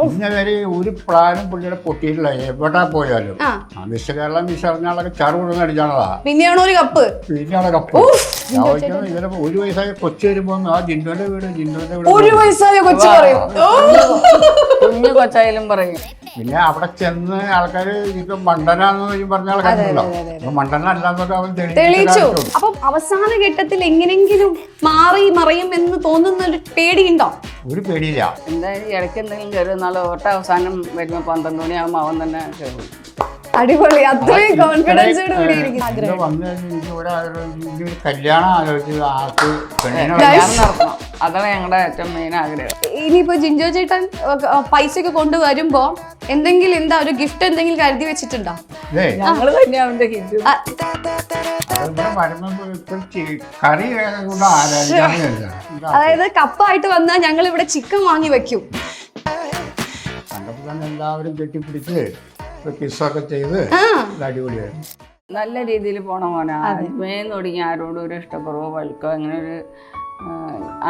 ഇന്ന വരെ ഒരു പ്ലാനും പുള്ളിയുടെ പൊട്ടിയിട്ടില്ല. എവിടെ പോയാലും. മിസ് കേരളം മിസ് അറിഞ്ഞാളൊക്കെ ചറു കൊടുന്ന് അടിച്ചാണതാ. പിന്നെയാണോ ഒരു കപ്പ്. പിന്നെയാണ് കപ്പ്. ഇവരെ ഒരു വയസ്സായ കൊച്ചു വരുമ്പോ ആ ജിൻഡോന്റെ വീട് ജിൻഡോന്റെ വീട് ഒരു വയസ്സായ കൊച്ചു പറയും. കുഞ്ഞു കൊച്ചായാലും പറയും. പിന്നെ അവിടെ ചെന്ന് ആൾക്കാര് ഇപ്പൊ മണ്ടനാന്ന് പറഞ്ഞ ആൾക്കാരുണ്ടല്ലോ അപ്പൊ മണ്ടന അല്ലാന്നൊക്കെ അവൻ തെളിയിച്ചു. അപ്പൊ അവസാന ഘട്ടത്തിൽ എങ്ങനെങ്കിലും മാറി മറിയും എന്ന് തോന്നുന്ന ഒരു പേടിയുണ്ടോ? ഒരു പേടിയില്ല. എന്തായാലും ഇടയ്ക്ക് എന്തെങ്കിലും നാളെ തൊട്ട് അവസാനം വരുമ്പോൾ പന്ത്രണ്ട് മണിയാകുമ്പോൾ അവൻ തന്നെ കയറും അടിപൊളി. അത്രയും കോൺഫിഡൻസോട് കൂടി ഒരു കല്യാണം ആലോചിച്ച് ആൾക്ക് പെണ്ണിനെ കല്യാണം നടത്തണം. അതാണ് ഞങ്ങളുടെ ഏറ്റവും മെയിൻ ആഗ്രഹം. ഇനിയിപ്പോ ജിൻജോ ചേട്ടൻ പൈസ ഒക്കെ കൊണ്ടുവരുമ്പോ എന്തെങ്കിലും എന്താ ഒരു ഗിഫ്റ്റ് എന്തെങ്കിലും കരുതി വെച്ചിട്ടുണ്ടോ? ഇതേ ഞങ്ങൾ തന്നെ അവന്റെ ആ, ഇവിടെ വരുമ്പോ കറി അതായത് കപ്പായിട്ട് വന്നാൽ ഞങ്ങൾ ഇവിടെ ചിക്കൻ വാങ്ങി വെക്കും. കണ്ടപ്പോൾ തന്നെ എല്ലാവരും കെട്ടിപ്പിടിച്ച് കിസ്സൊക്കെ ചെയ്ത് അടിപൊളിയായിരുന്നു നല്ല രീതിയിൽ പോണ മോനാ. മേന്ന് തുടങ്ങി ആരോടും ഒരു ഇഷ്ടക്കുറവോ വഴക്കോ അങ്ങനെ ഒരു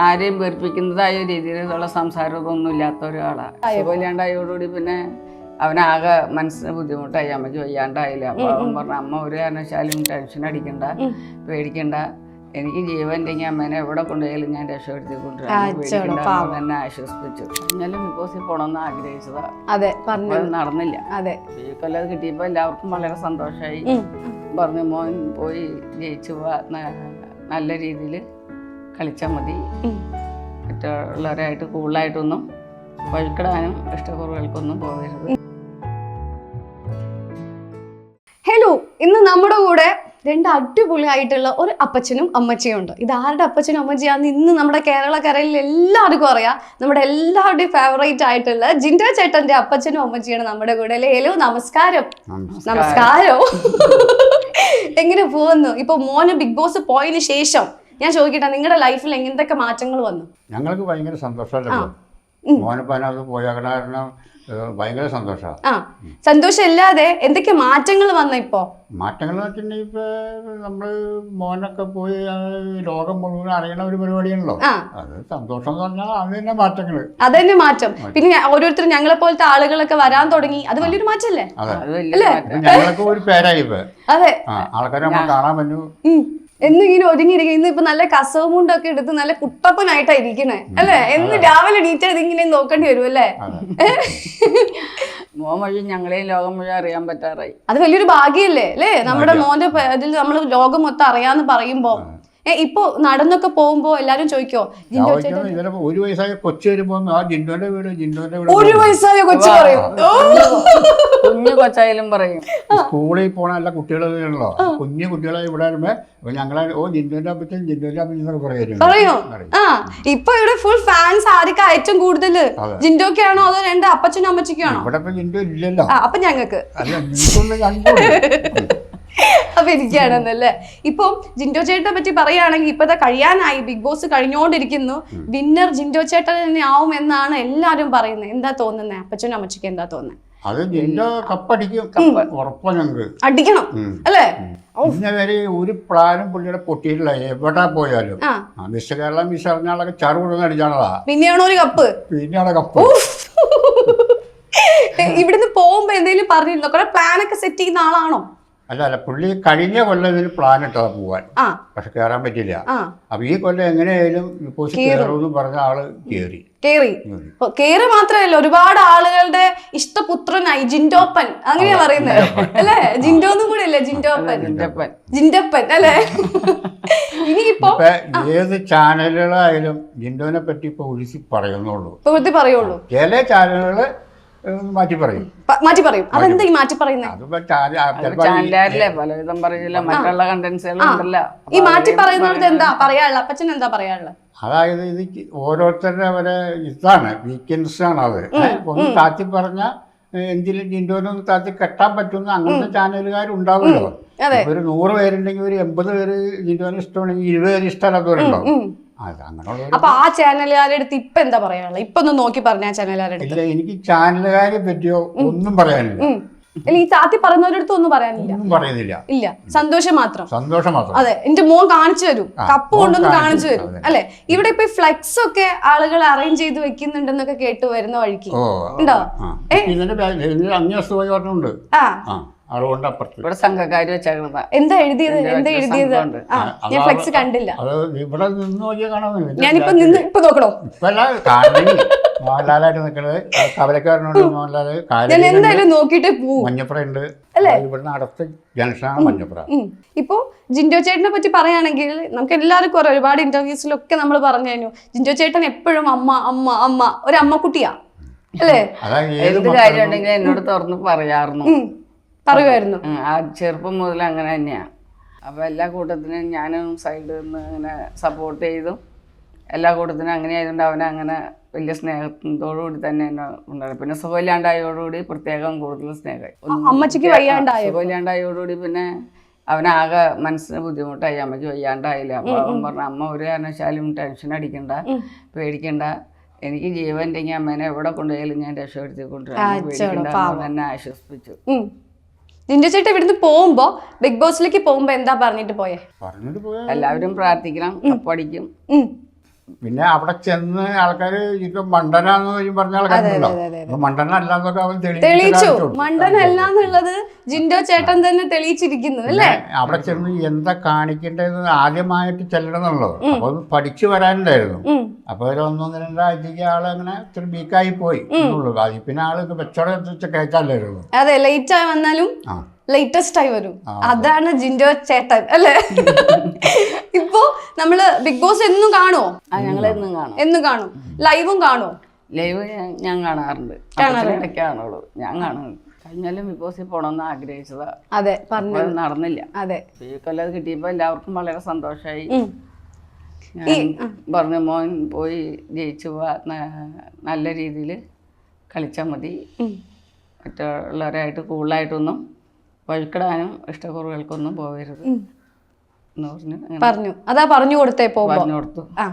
ആരെയും വെറുപ്പിക്കുന്നതായ രീതിയിലുള്ള സംസാരമൊന്നും ഇല്ലാത്ത ഒരാളാണ് സുഖമില്ലാണ്ടായോടുകൂടി പിന്നെ അവനാകെ മനസ്സിന് ബുദ്ധിമുട്ടായി അമ്മയ്ക്ക് വയ്യാണ്ടായില്ല. അപ്പോൾ അവൻ പറഞ്ഞു അമ്മ ഒരു കാരണവശാലും ടെൻഷൻ അടിക്കണ്ട പേടിക്കണ്ട. എനിക്ക് ജീവൻ ഉണ്ടെങ്കിൽ അമ്മേനെ എവിടെ കൊണ്ടുപോയാലും ഞാൻ രക്ഷപ്പെടുത്തി കൊണ്ടുവരാം. എന്ന് ആശ്വസിപ്പിച്ചു. എന്നാലും ബിക്കോസിൽ പോണമെന്ന് ആഗ്രഹിച്ചതാ. അതെ പറഞ്ഞു. നടന്നില്ല. അതെ. ഈ കൊല്ലം കിട്ടിയപ്പോൾ എല്ലാവർക്കും വളരെ സന്തോഷമായി പറഞ്ഞു മോൻ പോയി ജയിച്ചു പോവാ നല്ല രീതിയിൽ കളിച്ചാൽ മതി. മറ്റുള്ളവരായിട്ട് കൂടുതലായിട്ടൊന്നും വഴുക്കിടാനും ഇഷ്ടക്കുറവുകൾക്കൊന്നും പോകരുത്. രണ്ട് അടിപൊളിയായിട്ടുള്ള ഒരു അപ്പച്ചനും അമ്മച്ചിയും ഉണ്ട്. ഇത് ആരുടെ അപ്പച്ചനും അമ്മച്ചിയാന്ന് ഇന്ന് നമ്മുടെ കേരളക്കരയിൽ എല്ലാവർക്കും അറിയാം. നമ്മുടെ എല്ലാവരുടെയും ഫേവറേറ്റ് ആയിട്ടുള്ള ജിൻഡോ ചേട്ടന്റെ അപ്പച്ചനും അമ്മച്ചിയാണ് നമ്മുടെ കൂടെ അല്ലേ? ഹലോ നമസ്കാരം. നമസ്കാരം. എങ്ങനെ പോകുന്നു? ഇപ്പൊ മോന് ബിഗ് ബോസ് പോയതിനു ശേഷം ഞാൻ ചോദിക്കട്ടെ നിങ്ങളുടെ ലൈഫിൽ എങ്ങനത്തെ മാറ്റങ്ങൾ വന്നു? ഞങ്ങൾക്ക് ഭയങ്കര സന്തോഷമല്ലോ മോനിപ്പോ പോയ. കാരണം ഭയങ്കര സന്തോഷമാണ് ആ സന്തോഷം ഇല്ലാതെ എന്തൊക്കെ മാറ്റങ്ങൾ വന്ന ഇപ്പോ? മാറ്റങ്ങൾ എന്ന് വെച്ചിട്ടുണ്ടെങ്കിൽ ഇപ്പൊ നമ്മൾ മോനൊക്കെ പോയി ലോകം മുഴുവൻ അറിയണ ഒരു പരിപാടിയാണല്ലോ. അത് സന്തോഷം എന്ന് പറഞ്ഞാൽ അത് തന്നെ മാറ്റങ്ങൾ അതന്നെ മാറ്റം. പിന്നെ ഓരോരുത്തരും ഞങ്ങളെ പോലത്തെ ആളുകളൊക്കെ വരാൻ തുടങ്ങി. അത് വലിയൊരു മാറ്റല്ലേ അതെ. മാറ്റം. ഞങ്ങൾക്ക് ഒരു പേരായി ഇപ്പൊ. അതെ. ആൾക്കാരെ നമ്മൾ കാണാൻ പറ്റൂ. ഉം. ഒരുങ്ങിയിരിക്കുക ഇങ്ങനെ ഒരുങ്ങിയിരിക്കും ഇന്ന് ഇപ്പൊ നല്ല കസവ് മുണ്ടൊക്കെ എടുത്ത് നല്ല കുട്ടപ്പനായിട്ടാ ഇരിക്കണേ അല്ലേ? എന്ന് രാവിലെ ഡീറ്റെയിൽ ഇതിങ്ങനെ നോക്കേണ്ടി വരും അല്ലേ? മോൻ വഴി ഞങ്ങളെയും ലോകം മുഴുവൻ അറിയാൻ പറ്റാറായി. അത് വലിയൊരു ഭാഗ്യല്ലേ? അല്ലേ? നമ്മുടെ മോന്റെ ഇതിൽ നമ്മൾ ലോകം മൊത്തം അറിയാന്ന് പറയുമ്പോ ഇപ്പൊ നടന്നൊക്കെ പോകുമ്പോ എല്ലാരും ചോദിക്കോ ജിൻഡോ ചേട്ടൻ ഒരു വയസ്സായ കൊച്ചു വരുമ്പോ ആ ജിൻഡോന്റെ വീട് ജിൻഡോന്റെ വീട് ഒരു വയസ്സായ കൊച്ചു പറയും. കുഞ്ഞു കൊച്ചായാലും പറയും. സ്കൂളിൽ പോണ എല്ലാ കുട്ടികളോ കുഞ്ഞു കുട്ടികളെ ഇവിടെ വരുമ്പോ ഞങ്ങളെ ഓ ജിൻഡോന്റെ അപ്പച്ചൻ ജിൻഡോന്റെ അപ്പച്ചൻ എന്നൊക്കെ പറയോ? ആ ഇപ്പൊ ഇവിടെ ഫുൾ ഫാൻസ് ആർക്കാ ഏറ്റവും കൂടുതൽ. ജിൻഡോക്കാണോ അതോ രണ്ട് അപ്പച്ചനും അമ്മച്ചിക്കാണോ? ഇവിടെ ജിൻഡോ ഇല്ലല്ലോ. അപ്പൊ ഞങ്ങക്ക് അല്ല കണ്ടു അപ്പൊ ഇരിക്കുകയാണെന്നല്ലേ? ഇപ്പം ജിൻഡോ ചേട്ടനെ പറ്റി പറയുകയാണെങ്കിൽ ഇപ്പത്തെ കഴിയാനായി ബിഗ് ബോസ് കഴിഞ്ഞുകൊണ്ടിരിക്കുന്നു വിന്നർ ജിൻഡോ ചേട്ടൻ തന്നെ ആവും എന്നാണ് എല്ലാരും പറയുന്നത്. എന്താ തോന്നുന്നത് അപ്പച്ചനും അമ്മച്ചക്ക് എന്താ തോന്നുന്നത് അത് ജിൻഡോ കപ്പടിക്കും. ഉറപ്പാ ഞങ്ങൾക്ക് അടിക്കണം അല്ലേ? ഒരു പ്ലാനും പുള്ളിയുടെ പൊട്ടിയിട്ടില്ല. എവിടെ പോയാലും. മിസ് കേരളം മിസ് അറിഞ്ഞാളൊക്കെ ചറു കൊടുന്ന് അടിച്ചാണതാ. പിന്നെയാണോ ഒരു കപ്പ്? പിന്നെയാണ് കപ്പ്. ഇവിടുന്ന് പോകുമ്പോ എന്തെങ്കിലും പറഞ്ഞിരുന്നോ? കുറെ പ്ലാനൊക്കെ സെറ്റ് ചെയ്യുന്ന ആളാണോ? അല്ല അല്ല പുള്ളി കഴിഞ്ഞ കൊല്ലം ഇതിന് പ്ലാൻ ഇട്ടതാ പോവാൻ. ആ. പക്ഷെ കേറാൻ പറ്റില്ല ആ. അപ്പൊ ഈ കൊല്ലം എങ്ങനെയായാലും പോസ്റ്റ് കയറുമെന്ന് പറഞ്ഞ ആൾ കയറി കേറി. കേറി. കേറി മാത്രമല്ല ഒരുപാട് ആളുകളുടെ ഇഷ്ടപുത്രനായി ജിൻഡോപ്പൻ. അങ്ങനെയാ പറയുന്നത്. അല്ലേ? ജിൻഡോ എന്നും കൂടെ അല്ലേ ജിൻഡോപ്പൻ. ജിൻഡപ്പൻ അല്ലേ? ഇനിയിപ്പോ ഏത് ചാനലുകളായാലും ജിൻഡോനെ പറ്റി ഇപ്പൊ ഒഴിച്ച് പറയുന്നുള്ളൂ. പറയുള്ളൂ. ചില ചാനലുകൾ മാറ്റി പറയും. മാറ്റി പറയും. അതെന്താ ഈ മാറ്റി പറയുന്നത് ഈ- പലവിധം പറയില്ല മറ്റുള്ള കണ്ടൻസുകളും ഉണ്ടല്ലോ. ഈ മാറ്റി പറയുന്നത് എന്താ? പറയാനുള്ള അപ്പച്ചൻ എന്താ പറയാനുള്ള? അതായത് ഇത് ഓരോരുത്തരുടെ അവരെ ഇതാണ് വീക്കെൻഡ്സ് ആണ് അത് ഒന്ന് താത്തി പറഞ്ഞ എന്തിലും ജിൻഡോനൊന്ന് താത്തി കെട്ടാൻ പറ്റുന്ന അങ്ങനത്തെ ചാനലുകാർ ഉണ്ടാവുമല്ലോ അതെ. ഇപ്പൊ ഒരു നൂറ് പേരുണ്ടെങ്കിൽ ഒരു എൺപത് പേര് ജിൻഡോനെ ഇഷ്ടമാണെങ്കിൽ ഇരുപത് പേര് ഇഷ്ടമല്ലാത്തവരുണ്ടാവും അപ്പൊ ആ ചാനലുകാരുടെ അടുത്ത് ഇപ്പൊ എന്താ പറയാനുള്ള ഇപ്പൊ ഒന്ന് നോക്കി പറഞ്ഞ ആ ചാനലുകാരുടെ അടുത്ത്. ഇല്ല എനിക്ക് ചാനലുകാരെ പറ്റിയോ ഒന്നും പറയാനില്ല. അല്ല ഈ താത്തി പറയുന്നവരടുത്ത് ഒന്നും പറയാനില്ല. ഒന്നും പറയുന്നില്ല. ഇല്ല. സന്തോഷം മാത്രം. സന്തോഷം മാത്രം. അതെ എന്റെ മോൻ കാണിച്ചു തരും. കപ്പ് കൊണ്ടൊന്ന് കാണിച്ചു തരും. അല്ലെ? ഇവിടെ ഇപ്പൊ ഫ്ലെക്സ് ഒക്കെ ആളുകൾ അറേഞ്ച് ചെയ്ത് വെക്കുന്നുണ്ടെന്നൊക്കെ കേട്ട് വരുന്ന വഴിക്ക്. ഉണ്ടോ? ആ. അതുകൊണ്ട് അപ്പുറത്ത് ഇവിടെ സംഘക്കാർ വെച്ചേക്കണതാ എന്താ എഴുതിയത്? എന്താ ബാക്കിൽ എഴുതിയത്? ആ ഞാൻ ഫ്ലെക്സ് കണ്ടില്ല. അത് ഇവിടെ നിന്ന് നോക്കിയാൽ കാണാൻ ഞാനിപ്പോ നിന്ന് ഇപ്പൊ നോക്കണോ? മോഹൻലാലായിട്ട് നിൽക്കുന്നത് കവലക്കാരനുണ്ട് മോഹൻലാൽ. ഞാൻ എന്തായാലും നോക്കിയിട്ട് പോവും. മഞ്ഞപ്പുറ ഉണ്ട് ഇവിടുന്ന് അടുത്ത ജംഗ്ഷനാണ് മഞ്ഞപ്പുറ. ഉം. ഇപ്പോ ജിൻഡോ ചേട്ടനെ പറ്റി പറയുകയാണെങ്കിൽ നമുക്ക് എല്ലാവർക്കും കുറെ ഒരുപാട് ഇന്റർവ്യൂസിലൊക്കെ നമ്മൾ പറഞ്ഞു കഴിഞ്ഞു. ജിൻഡോ ചേട്ടൻ എപ്പോഴും അമ്മ അമ്മ അമ്മ ഒരു അമ്മക്കുട്ടിയാ. അല്ലേ? എന്ത് കാര്യം ഉണ്ടെങ്കിലും എന്നോട് തുറന്ന് പറയാറുന്നു. ഉം. പറയുമായിരുന്നു. ആ ചെറുപ്പം മുതൽ അങ്ങനെ തന്നെയാണ് അപ്പോൾ എല്ലാ കൂട്ടത്തിനും ഞാനും സൈഡിൽ നിന്ന് ഇങ്ങനെ സപ്പോർട്ട് ചെയ്തു എല്ലാ കൂട്ടത്തിനും അങ്ങനെ ആയതുകൊണ്ട് അവനെ അങ്ങനെ വലിയ സ്നേഹത്തോടുകൂടി തന്നെ എന്നെ ഉണ്ടായി പിന്നെ സുഖമില്ലാണ്ടായോടുകൂടി പ്രത്യേകം കൂടുതൽ സ്നേഹമായി. അമ്മച്ചിക്ക് വയ്യാണ്ടായോ? സുഖമില്ലാണ്ടായതോടുകൂടി പിന്നെ അവനാകെ മനസ്സിന് ബുദ്ധിമുട്ടായി. അമ്മയ്ക്ക് വയ്യാണ്ടായില്ല. അപ്പോൾ അവൻ പറഞ്ഞു അമ്മ ഒരു കാരണവശാലും ടെൻഷൻ അടിക്കണ്ട പേടിക്കണ്ട. എനിക്ക് ജീവൻ ഉണ്ടെങ്കിൽ അമ്മേനെ എവിടെ കൊണ്ടുപോയാലും ഞാൻ രക്ഷപ്പെടുത്തി കൊണ്ടുവരാം പേടിക്കണ്ട അവൻ എന്നെ ആശ്വസിപ്പിച്ചു. ജിൻഡോ ചേട്ടൻ ഇവിടുന്ന് പോകുമ്പോ ബിഗ് ബോസിലേക്ക് പോകുമ്പോ എന്താ പറഞ്ഞിട്ട് പോയേ? പറഞ്ഞിട്ട് പോയാ എല്ലാവരും പ്രാർത്ഥിക്കണം ഉം. പിന്നെ അവിടെ ചെന്ന് ആൾക്കാര് ഇത് മണ്ടനാന്ന് പറയും പറഞ്ഞ ആൾക്കാരുണ്ടല്ലോ. അപ്പൊ മണ്ടനല്ലാന്നൊക്കെ അവൻ തെളിയിച്ചു. മണ്ടനല്ല എന്നുള്ളത് ജിൻഡോ ചേട്ടൻ തന്നെ തെളിയിച്ചിരിക്കുന്നു അല്ലേ? അവിടെ ചെന്ന് എന്താ കാണിക്കേണ്ടത് ആദ്യമായിട്ട് ചെല്ലണമെന്നുള്ളത്. അപ്പൊ പഠിച്ചു വരാനുണ്ടായിരുന്നു. അപ്പൊ ഒരു ഒന്നൊന്ന് രണ്ടാഴ്ചക്ക് അങ്ങനെ ഇത്തിരി വീക്കായി പോയി. എന്നുള്ളൂ അത് പിന്നെ ആൾ വെച്ചോടെ വെച്ച് കയറ്റാല്ലായിരുന്നു അതെ ലേറ്റ് ആയി വന്നാലും ലേറ്റസ്റ്റ് ആയി വരും. അതാണ് ജിൻഡോ ചേട്ടൻ അല്ലേ? ഇപ്പോ നമ്മൾ ബിഗ് ബോസ് എന്നും കാണുമോ ഞങ്ങൾ എന്നും കാണും. എന്നും കാണും. ലൈവും കാണുമോ ലൈവ് ഞാൻ- കാണാറുണ്ട്. കാണുള്ളൂ ഞാൻ കാണും. കഴിഞ്ഞാലും ബിഗ് ബോസിൽ പോകണമെന്ന് ആഗ്രഹിച്ചതാ. അതെ പറഞ്ഞു നടന്നില്ല. അതെ. ഈ കൊല്ലം അത് കിട്ടിയപ്പോൾ എല്ലാവർക്കും വളരെ സന്തോഷമായി പറഞ്ഞു മോൻ പോയി ജയിച്ചു പോവാ നല്ല രീതിയിൽ കളിച്ചാൽ മതി. മറ്റുള്ളവരായിട്ട് കൂടുതലായിട്ടൊന്നും വഴുക്കിടാനും ഇഷ്ടക്കുറവുകൾക്കൊന്നും പോകരുത്. പറഞ്ഞ് അതാ പറഞ്ഞു കൊടുത്തേ പറഞ്ഞു കൊടുത്തു. ആ.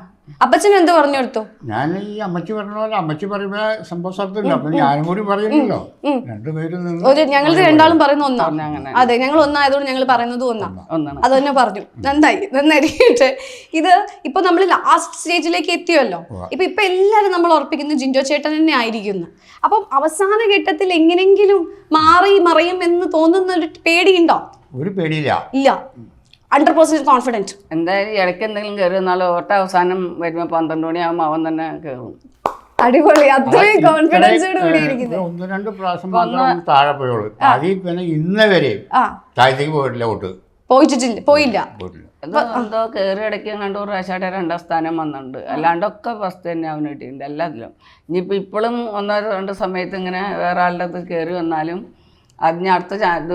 അപ്പച്ചൻ എന്ത് പറഞ്ഞു കൊടുത്തു? ഞാൻ ഈ അമ്മച്ചി പറഞ്ഞ പോലെ അമ്മച്ചി പറയുമ്പോ സംഭവ സ്ഥലത്തില്ല അപ്പൊ ഞാനും കൂടി പറയുന്നില്ലോ രണ്ടുപേരും ഒരു ഞങ്ങൾ രണ്ടാളും പറയുന്ന ഒന്നാ. അങ്ങനെ. അതെ ഞങ്ങൾ ഒന്നായതുകൊണ്ട് ഞങ്ങൾ പറയുന്നത് ഒന്നാ. ഒന്നാണ്. അത് തന്നെ പറഞ്ഞു. നന്നായി. നന്നായിരിക്കട്ടെ ഇത് ഇപ്പൊ നമ്മൾ ലാസ്റ്റ് സ്റ്റേജിലേക്ക് എത്തിയല്ലോ. ഇപ്പൊ ഇപ്പൊ എല്ലാരും നമ്മൾ ഉറപ്പിക്കുന്നത് ജിൻഡോ ചേട്ടൻ തന്നെ ആയിരിക്കുന്നു. അപ്പം അവസാന ഘട്ടത്തിൽ എങ്ങനെങ്കിലും മാറി മറയും എന്ന് തോന്നുന്ന ഒരു പേടിയുണ്ടോ? ഒരു പേടിയില്ല. ഇല്ല. ഹൺഡ്രഡ് പെർസെന്റ് കോൺഫിഡന്റ് എന്തായാലും ഇടയ്ക്ക് എന്തെങ്കിലും കയറി ഒട്ട ഓട്ട അവസാനം വരുമ്പോൾ പന്ത്രണ്ട് മണിയാകുമ്പോൾ അവൻ തന്നെ കയറും അടിപൊളി. അത്രയും കോൺഫിഡൻസോട് കൂടി ഇരിക്കുന്നത് ഒന്ന് രണ്ട് പ്രാവശ്യം മാത്രം താഴെ പോയുള്ളൂ. അതിൽ പിന്നെ ഇന്ന വരെയും ആ. താഴത്തേക്ക് പോയിട്ടില്ല വോട്ട്. പോയിട്ടില്ല പോയില്ല. എന്തോ കയറി ഇടയ്ക്ക് കണ്ടു പ്രാവശ്യമായിട്ട് രണ്ടാം സ്ഥാനം വന്നിട്ടുണ്ട്. അല്ലാണ്ടൊക്കെ ഫസ്റ്റ് തന്നെ അവന് കിട്ടിയിട്ടുണ്ട്. എല്ലാത്തിലും. ഇനിയിപ്പോൾ ഇപ്പോഴും ഒന്നോ രണ്ടോ സമയത്ത് ഇങ്ങനെ വേറെ ആളുടെ അടുത്ത് കയറി വന്നാലും അതിന് അടുത്ത ചാ- ഇത്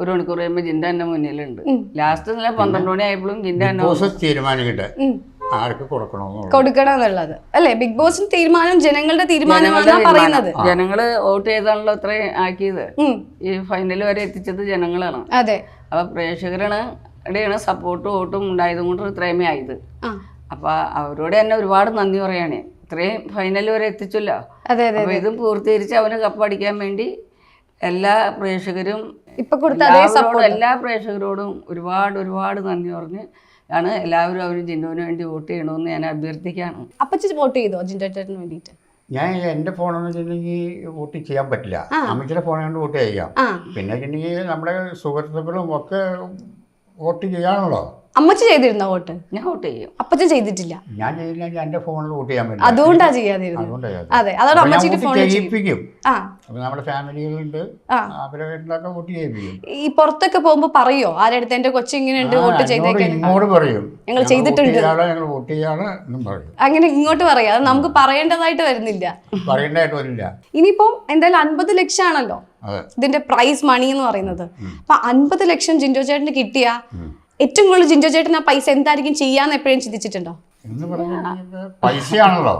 ഒരു മണിക്കൂർ കഴിയുമ്പോൾ ജിന്റെ തന്നെ മുന്നിലുണ്ട്. ലാസ്റ്റ് നില പന്ത്രണ്ട് മണി ആയപ്പോഴും ജിന്റെ ബോസ് തീരുമാനിക്കട്ടെ. ആർക്ക് കൊടുക്കണമെന്നുള്ളത്. കൊടുക്കണം എന്നുള്ളത്. അല്ലെ? ബിഗ് ബോസിന് തീരുമാനം ജനങ്ങളുടെ തീരുമാനമാണ് പറയുന്നത്. ജനങ്ങൾ വോട്ട് ചെയ്താണല്ലോ ഇത്രയും ആക്കിയത്. ഈ ഫൈനൽ വരെ എത്തിച്ചത് ജനങ്ങളാണ്. അതെ. അപ്പോൾ പ്രേക്ഷകരാണ് ഇടയാണ് സപ്പോർട്ടും വോട്ടും ഉണ്ടായതും കൊണ്ട് ഇത്രയുമേ ആയത്. അപ്പൊ അപ്പോൾ അവരോട് തന്നെ ഒരുപാട് നന്ദി പറയാണ്. ഇത്രയും ഫൈനൽ വരെ എത്തിച്ചല്ലോ. അതെ അതെ അപ്പോൾ ഇതും പൂർത്തീകരിച്ച് അവന് കപ്പടിക്കാൻ വേണ്ടി എല്ലാ പ്രേക്ഷകരും ഇപ്പൊ കൊടുത്ത അതേ സപ്പോർട്ട് എല്ലാ പ്രേക്ഷകരോടും ഒരുപാട് ഒരുപാട് നന്ദി പറഞ്ഞ് ആണ് എല്ലാവരും അവർ ജിൻഡോന് വേണ്ടി വോട്ട് ചെയ്യണമെന്ന് ഞാൻ അഭ്യർത്ഥിക്കാണ്. അപ്പച്ചി വോട്ട് ചെയ്തോ ജിൻഡോ ചേട്ടന് വേണ്ടിയിട്ട്? ഞാൻ എന്റെ ഫോണെന്ന് വെച്ചിട്ടുണ്ടെങ്കിൽ വോട്ട് ചെയ്യാൻ പറ്റില്ല. അമ്മച്ചിയുടെ ഫോൺ കൊണ്ട് വോട്ട് ചെയ്യാം. പിന്നെ വെച്ചിട്ടുണ്ടെങ്കിൽ നമ്മുടെ സുഹൃത്തുക്കളും ഒക്കെ വോട്ട് ചെയ്യാണല്ലോ അമ്മച്ചി ചെയ്തിരുന്നോ വോട്ട്? ഞാൻ വോട്ട് ചെയ്യും. അപ്പച്ചൻ ചെയ്തിട്ടില്ല. ഞാൻ ചെയ്തില്ലെങ്കിൽ എന്റെ ഫോണിൽ വോട്ട് ചെയ്യാൻ പറ്റില്ല. അതുകൊണ്ടാ ചെയ്യാതിരുന്നത്. അതെ അതോടെ അമ്മച്ചിന്റെ ഫോണിൽ ചെയ്യിപ്പിക്കും ആ. അപ്പോൾ നമ്മുടെ ഫാമിലികളുണ്ട്. അവരൊക്കെ വോട്ട് ചെയ്യിപ്പിക്കും. ഈ പുറത്തൊക്കെ പോകുമ്പോ പറയോ? ആരടുത്ത് എന്റെ ഇങ്ങനെ ഉണ്ട് വോട്ട് ചെയ്തേക്കോട് ചെയ്തേക്കാൻ? പറയും. ഞങ്ങൾ ചെയ്തിട്ടുണ്ട്. ഞങ്ങൾ വോട്ട് എന്നും പറയും. അങ്ങനെ ഇങ്ങോട്ട് പറയാം. അത് നമുക്ക് പറയേണ്ടതായിട്ട് വരുന്നില്ല. പറയേണ്ടതായിട്ട് വരില്ല ഇനിയിപ്പം എന്തായാലും അൻപത് ലക്ഷം ആണല്ലോ അതെ. ഇതിന്റെ പ്രൈസ് മണി എന്ന് പറയുന്നത്. അപ്പൊ അൻപത് ലക്ഷം ജിൻഡോ ചേട്ടന് കിട്ടിയ ഏറ്റവും കൂടുതൽ ജിൻഡോ ചേട്ടൻ ആ പൈസ എന്തായിരിക്കും ചെയ്യാന്ന് എപ്പോഴും ചിന്തിച്ചിട്ടുണ്ടോ? എന്ന് പറഞ്ഞിട്ടുണ്ടെങ്കിൽ പൈസയാണല്ലോ.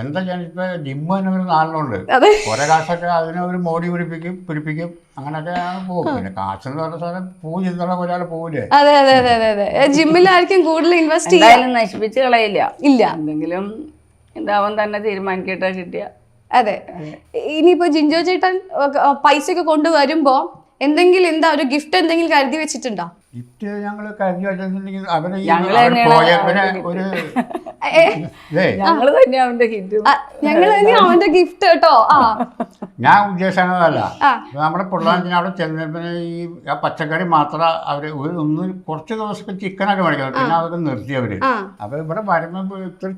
എന്താ ഞാനിപ്പോ ജിമ്മ് തന്നെ ഒരു നാലിനുണ്ട് അതെ. കുറെ കാശൊക്കെ അതിനെ ഒരു മോടി പിടിപ്പിക്കും പിടിപ്പിക്കും അങ്ങനെയൊക്കെ പോകും. പിന്നെ കാശ് എന്ന് പറഞ്ഞ സാധനം പൂ ചിന്തണ ഒരാൾ പോവില്ലേ? അതെ അതെ അതെ അതെ അതെ. ജിമ്മിലായിരിക്കും കൂടുതൽ ഇൻവെസ്റ്റ് ചെയ്യാൻ നശിപ്പിച്ച് കളയില്ല. ഇല്ല. എന്തെങ്കിലും ഇതാവൻ തന്നെ തീരുമാനിക്കട്ടെ കിട്ടിയ. അതെ. ഇനിയിപ്പോ ജിൻജോ ചേട്ടൻ പൈസ ഒക്കെ കൊണ്ടുവരുമ്പോ എന്തെങ്കിലും എന്താ ഒരു ഗിഫ്റ്റ് എന്തെങ്കിലും കരുതി വെച്ചിട്ടുണ്ടോ? ഗിഫ്റ്റ് ഞങ്ങൾ കഴിഞ്ഞ വെച്ചിട്ടുണ്ടെങ്കിൽ അവനെ ഒരു ഞങ്ങൾ തന്നെ അവന്റെ ഗിഫ്റ്റ് ഞങ്ങൾ ഇനി അവന്റെ ഗിഫ്റ്റ് കേട്ടോ. ആ. ഞാൻ ഉദ്ദേശിക്കുന്നതല്ല. നമ്മുടെ പിള്ളേർ അവിടെ ചെന്നപ്പോൾ ഈ ആ പച്ചക്കറി മാത്രം അവർ ഒരു ഒന്ന് കുറച്ച് ദിവസമൊക്കെ ചിക്കനൊക്കെ മേടിക്കാം. പിന്നെ അതൊക്കെ നിർത്തി അവർ. അപ്പൊ ഇവിടെ വരുമ്പോ ഇത്ര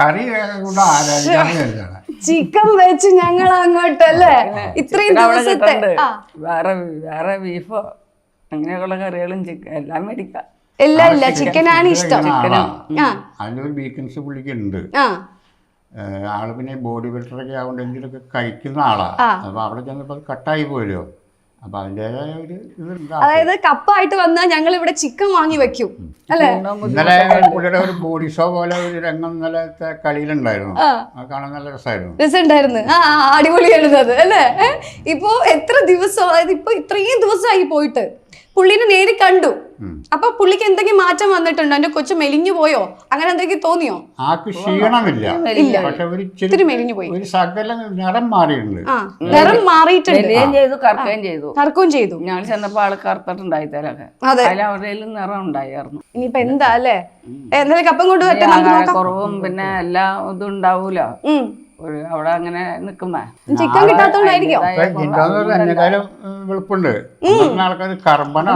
കറി കൂടെ ആരാധിക്കാന്ന് ചിക്കൻ വെച്ച് ഞങ്ങൾ അങ്ങോട്ടല്ലേ ഇത്രയും ദിവസത്തെ. വേറെ വേറെ ബീഫോ അങ്ങനെയൊക്കെയുള്ള കറികളും ചിക്കൻ എല്ലാം മേടിക്കാം. ഇല്ല. ഇല്ല ചിക്കനാണ് ഇഷ്ടം. ആ. അതിന്റെ ഒരു വീക്കൻസ് പുള്ളിക്ക് ഉണ്ട് ആ. ഏഹ് ആൾ പിന്നെ ബോഡി ബിൽഡറൊക്കെ ആവുകൊണ്ട് എന്തെങ്കിലുമൊക്കെ കഴിക്കുന്ന ആളാ. ആ. അപ്പൊ അവിടെ ചെന്നപ്പോ കട്ടായി പോയല്ലോ അപ്പൊ അതിന്റെതായ ഒരു അതായത് കപ്പായിട്ട് വന്നാൽ ഞങ്ങൾ ഇവിടെ ചിക്കൻ വാങ്ങി വെക്കും. അല്ലേ? ഇന്നലെ പുള്ളിയുടെ ഒരു ബോഡി ഷോ പോലെ ഒരു രംഗം ഇന്നലത്തെ കളിയിലുണ്ടായിരുന്നു. കാണാൻ നല്ല രസമായിരുന്നു. രസമുണ്ടായിരുന്നു. ആ ആ, അടിപൊളിയായിരുന്നു അത് അല്ലേ? ഇപ്പോ ഇപ്പൊ എത്ര ദിവസം അതായത് ഇപ്പൊ ഇത്രയും ദിവസമായി പോയിട്ട്. പുള്ളിനെ നേരി കണ്ടു. അപ്പൊ പുള്ളിക്ക് എന്തെങ്കിലും മാറ്റം വന്നിട്ടുണ്ടോ? എന്റെ കൊച്ചു മെലിഞ്ഞു പോയോ? അങ്ങനെ എന്തെങ്കിലും തോന്നിയോ? ആക്ക് ക്ഷീണമില്ല. ഇല്ല. പക്ഷെ ഒരു ഇത്തിരി മെലിഞ്ഞു പോയി. ഒരു ശകലം നിറം മാറിയിട്ടുണ്ട്. നിറം മാറിയിട്ടുണ്ട്. ചെയ്തു കറക്കുകയും ചെയ്തു. കറക്കുകയും ചെയ്തു. ഞാൻ ചെന്നപ്പോൾ ആൾ കറുത്തിട്ടുണ്ടായി തലൊക്കെ അതെ. അതിൽ അവരുടെ നിറം ഉണ്ടായിരുന്നു. ഇനിയിപ്പൊ എന്താ അല്ലേ? എന്തായാലും കപ്പം കൊണ്ട് കുറവും പിന്നെ എല്ലാം ഇതും ഉണ്ടാവൂല? ഉം. ഒരു അവിടെ അങ്ങനെ നിക്കുമ്പോ. ചിക്കൻ കിട്ടാത്തോണ്ടായിരിക്കും. വെളുപ്പുണ്ട്. ആൾക്കാർ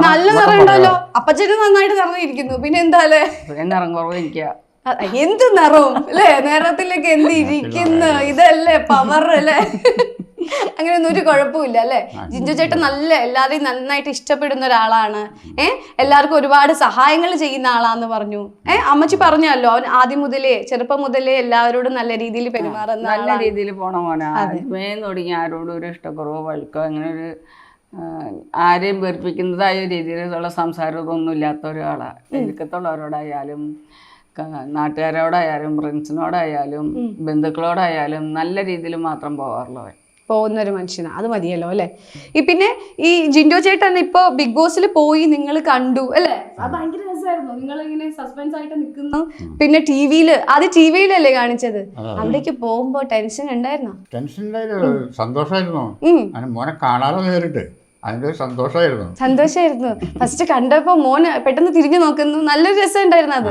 നല്ല നിറം ഉണ്ടല്ലോ. അപ്പച്ചന് നന്നായിട്ട് നിറഞ്ഞിരിക്കുന്നു. പിന്നെ എന്താ പിന്നെ നിറം കുറവ് എനിക്കാ. അ- എന്ത് നിറവും അല്ലേ? നിറത്തിലേക്ക് എന്ത് ഇരിക്കുന്നു? ഇതല്ലേ പവർ അല്ലേ? അങ്ങനെയൊന്നും ഒരു കുഴപ്പമില്ല അല്ലേ? ജിഞ്ചു ചേട്ടൻ നല്ല എല്ലാവരെയും നന്നായിട്ട് ഇഷ്ടപ്പെടുന്ന ഒരാളാണ്. ഏ? എല്ലാവർക്കും ഒരുപാട് സഹായങ്ങൾ ചെയ്യുന്ന ആളാന്ന് പറഞ്ഞു. ഏ? അമ്മച്ചി പറഞ്ഞല്ലോ അവൻ ആദ്യം മുതലേ ചെറുപ്പം മുതലേ എല്ലാവരോടും നല്ല രീതിയിൽ പെരുമാറുന്ന നല്ല രീതിയിൽ പോണ മോനാ. തുടങ്ങി ആരോടും ഒരു ഇഷ്ടക്കുറവോ വഴക്കോ അങ്ങനെ ഒരു ആരെയും വെറുപ്പിക്കുന്നതായ രീതിയിലുള്ള സംസാരമൊന്നും ഇല്ലാത്ത ഒരാളാണ് എനിക്കത്തുള്ളവരോടായാലും ക- നാട്ടുകാരോടായാലും ഫ്രണ്ട്സിനോടായാലും ബന്ധുക്കളോടായാലും നല്ല രീതിയിൽ മാത്രം പോകാറുള്ളവൻ. പോകുന്ന ഒരു മനുഷ്യനാണ് അത് മതിയല്ലോ അല്ലേ? ഈ പിന്നെ ഈ ജിൻഡോ ചേട്ടൻ ഇപ്പൊ ബിഗ് ബോസിൽ പോയി നിങ്ങൾ കണ്ടു അല്ലേ? അത് ഭയങ്കര രസമായിരുന്നു നിങ്ങൾ ഇങ്ങനെ സസ്പെൻസ് ആയിട്ട് നിൽക്കുന്നു പിന്നെ ടി വിയിൽ അത് ടി വിയിലല്ലേ കാണിച്ചത് അവിടേക്ക് പോകുമ്പോ ടെൻഷൻ ഉണ്ടായിരുന്നോ ടെൻഷൻ സന്തോഷമായിരുന്നു ഉം. അങ്ങനെ മോനെ കാണാതെ നേരിട്ട് ഒരു സന്തോഷമായിരുന്നു സന്തോഷായിരുന്നു. ഫസ്റ്റ് കണ്ടപ്പോ മോന് പെട്ടെന്ന് തിരിഞ്ഞു നോക്കുന്നു. നല്ലൊരു രസം ഉണ്ടായിരുന്നു അത്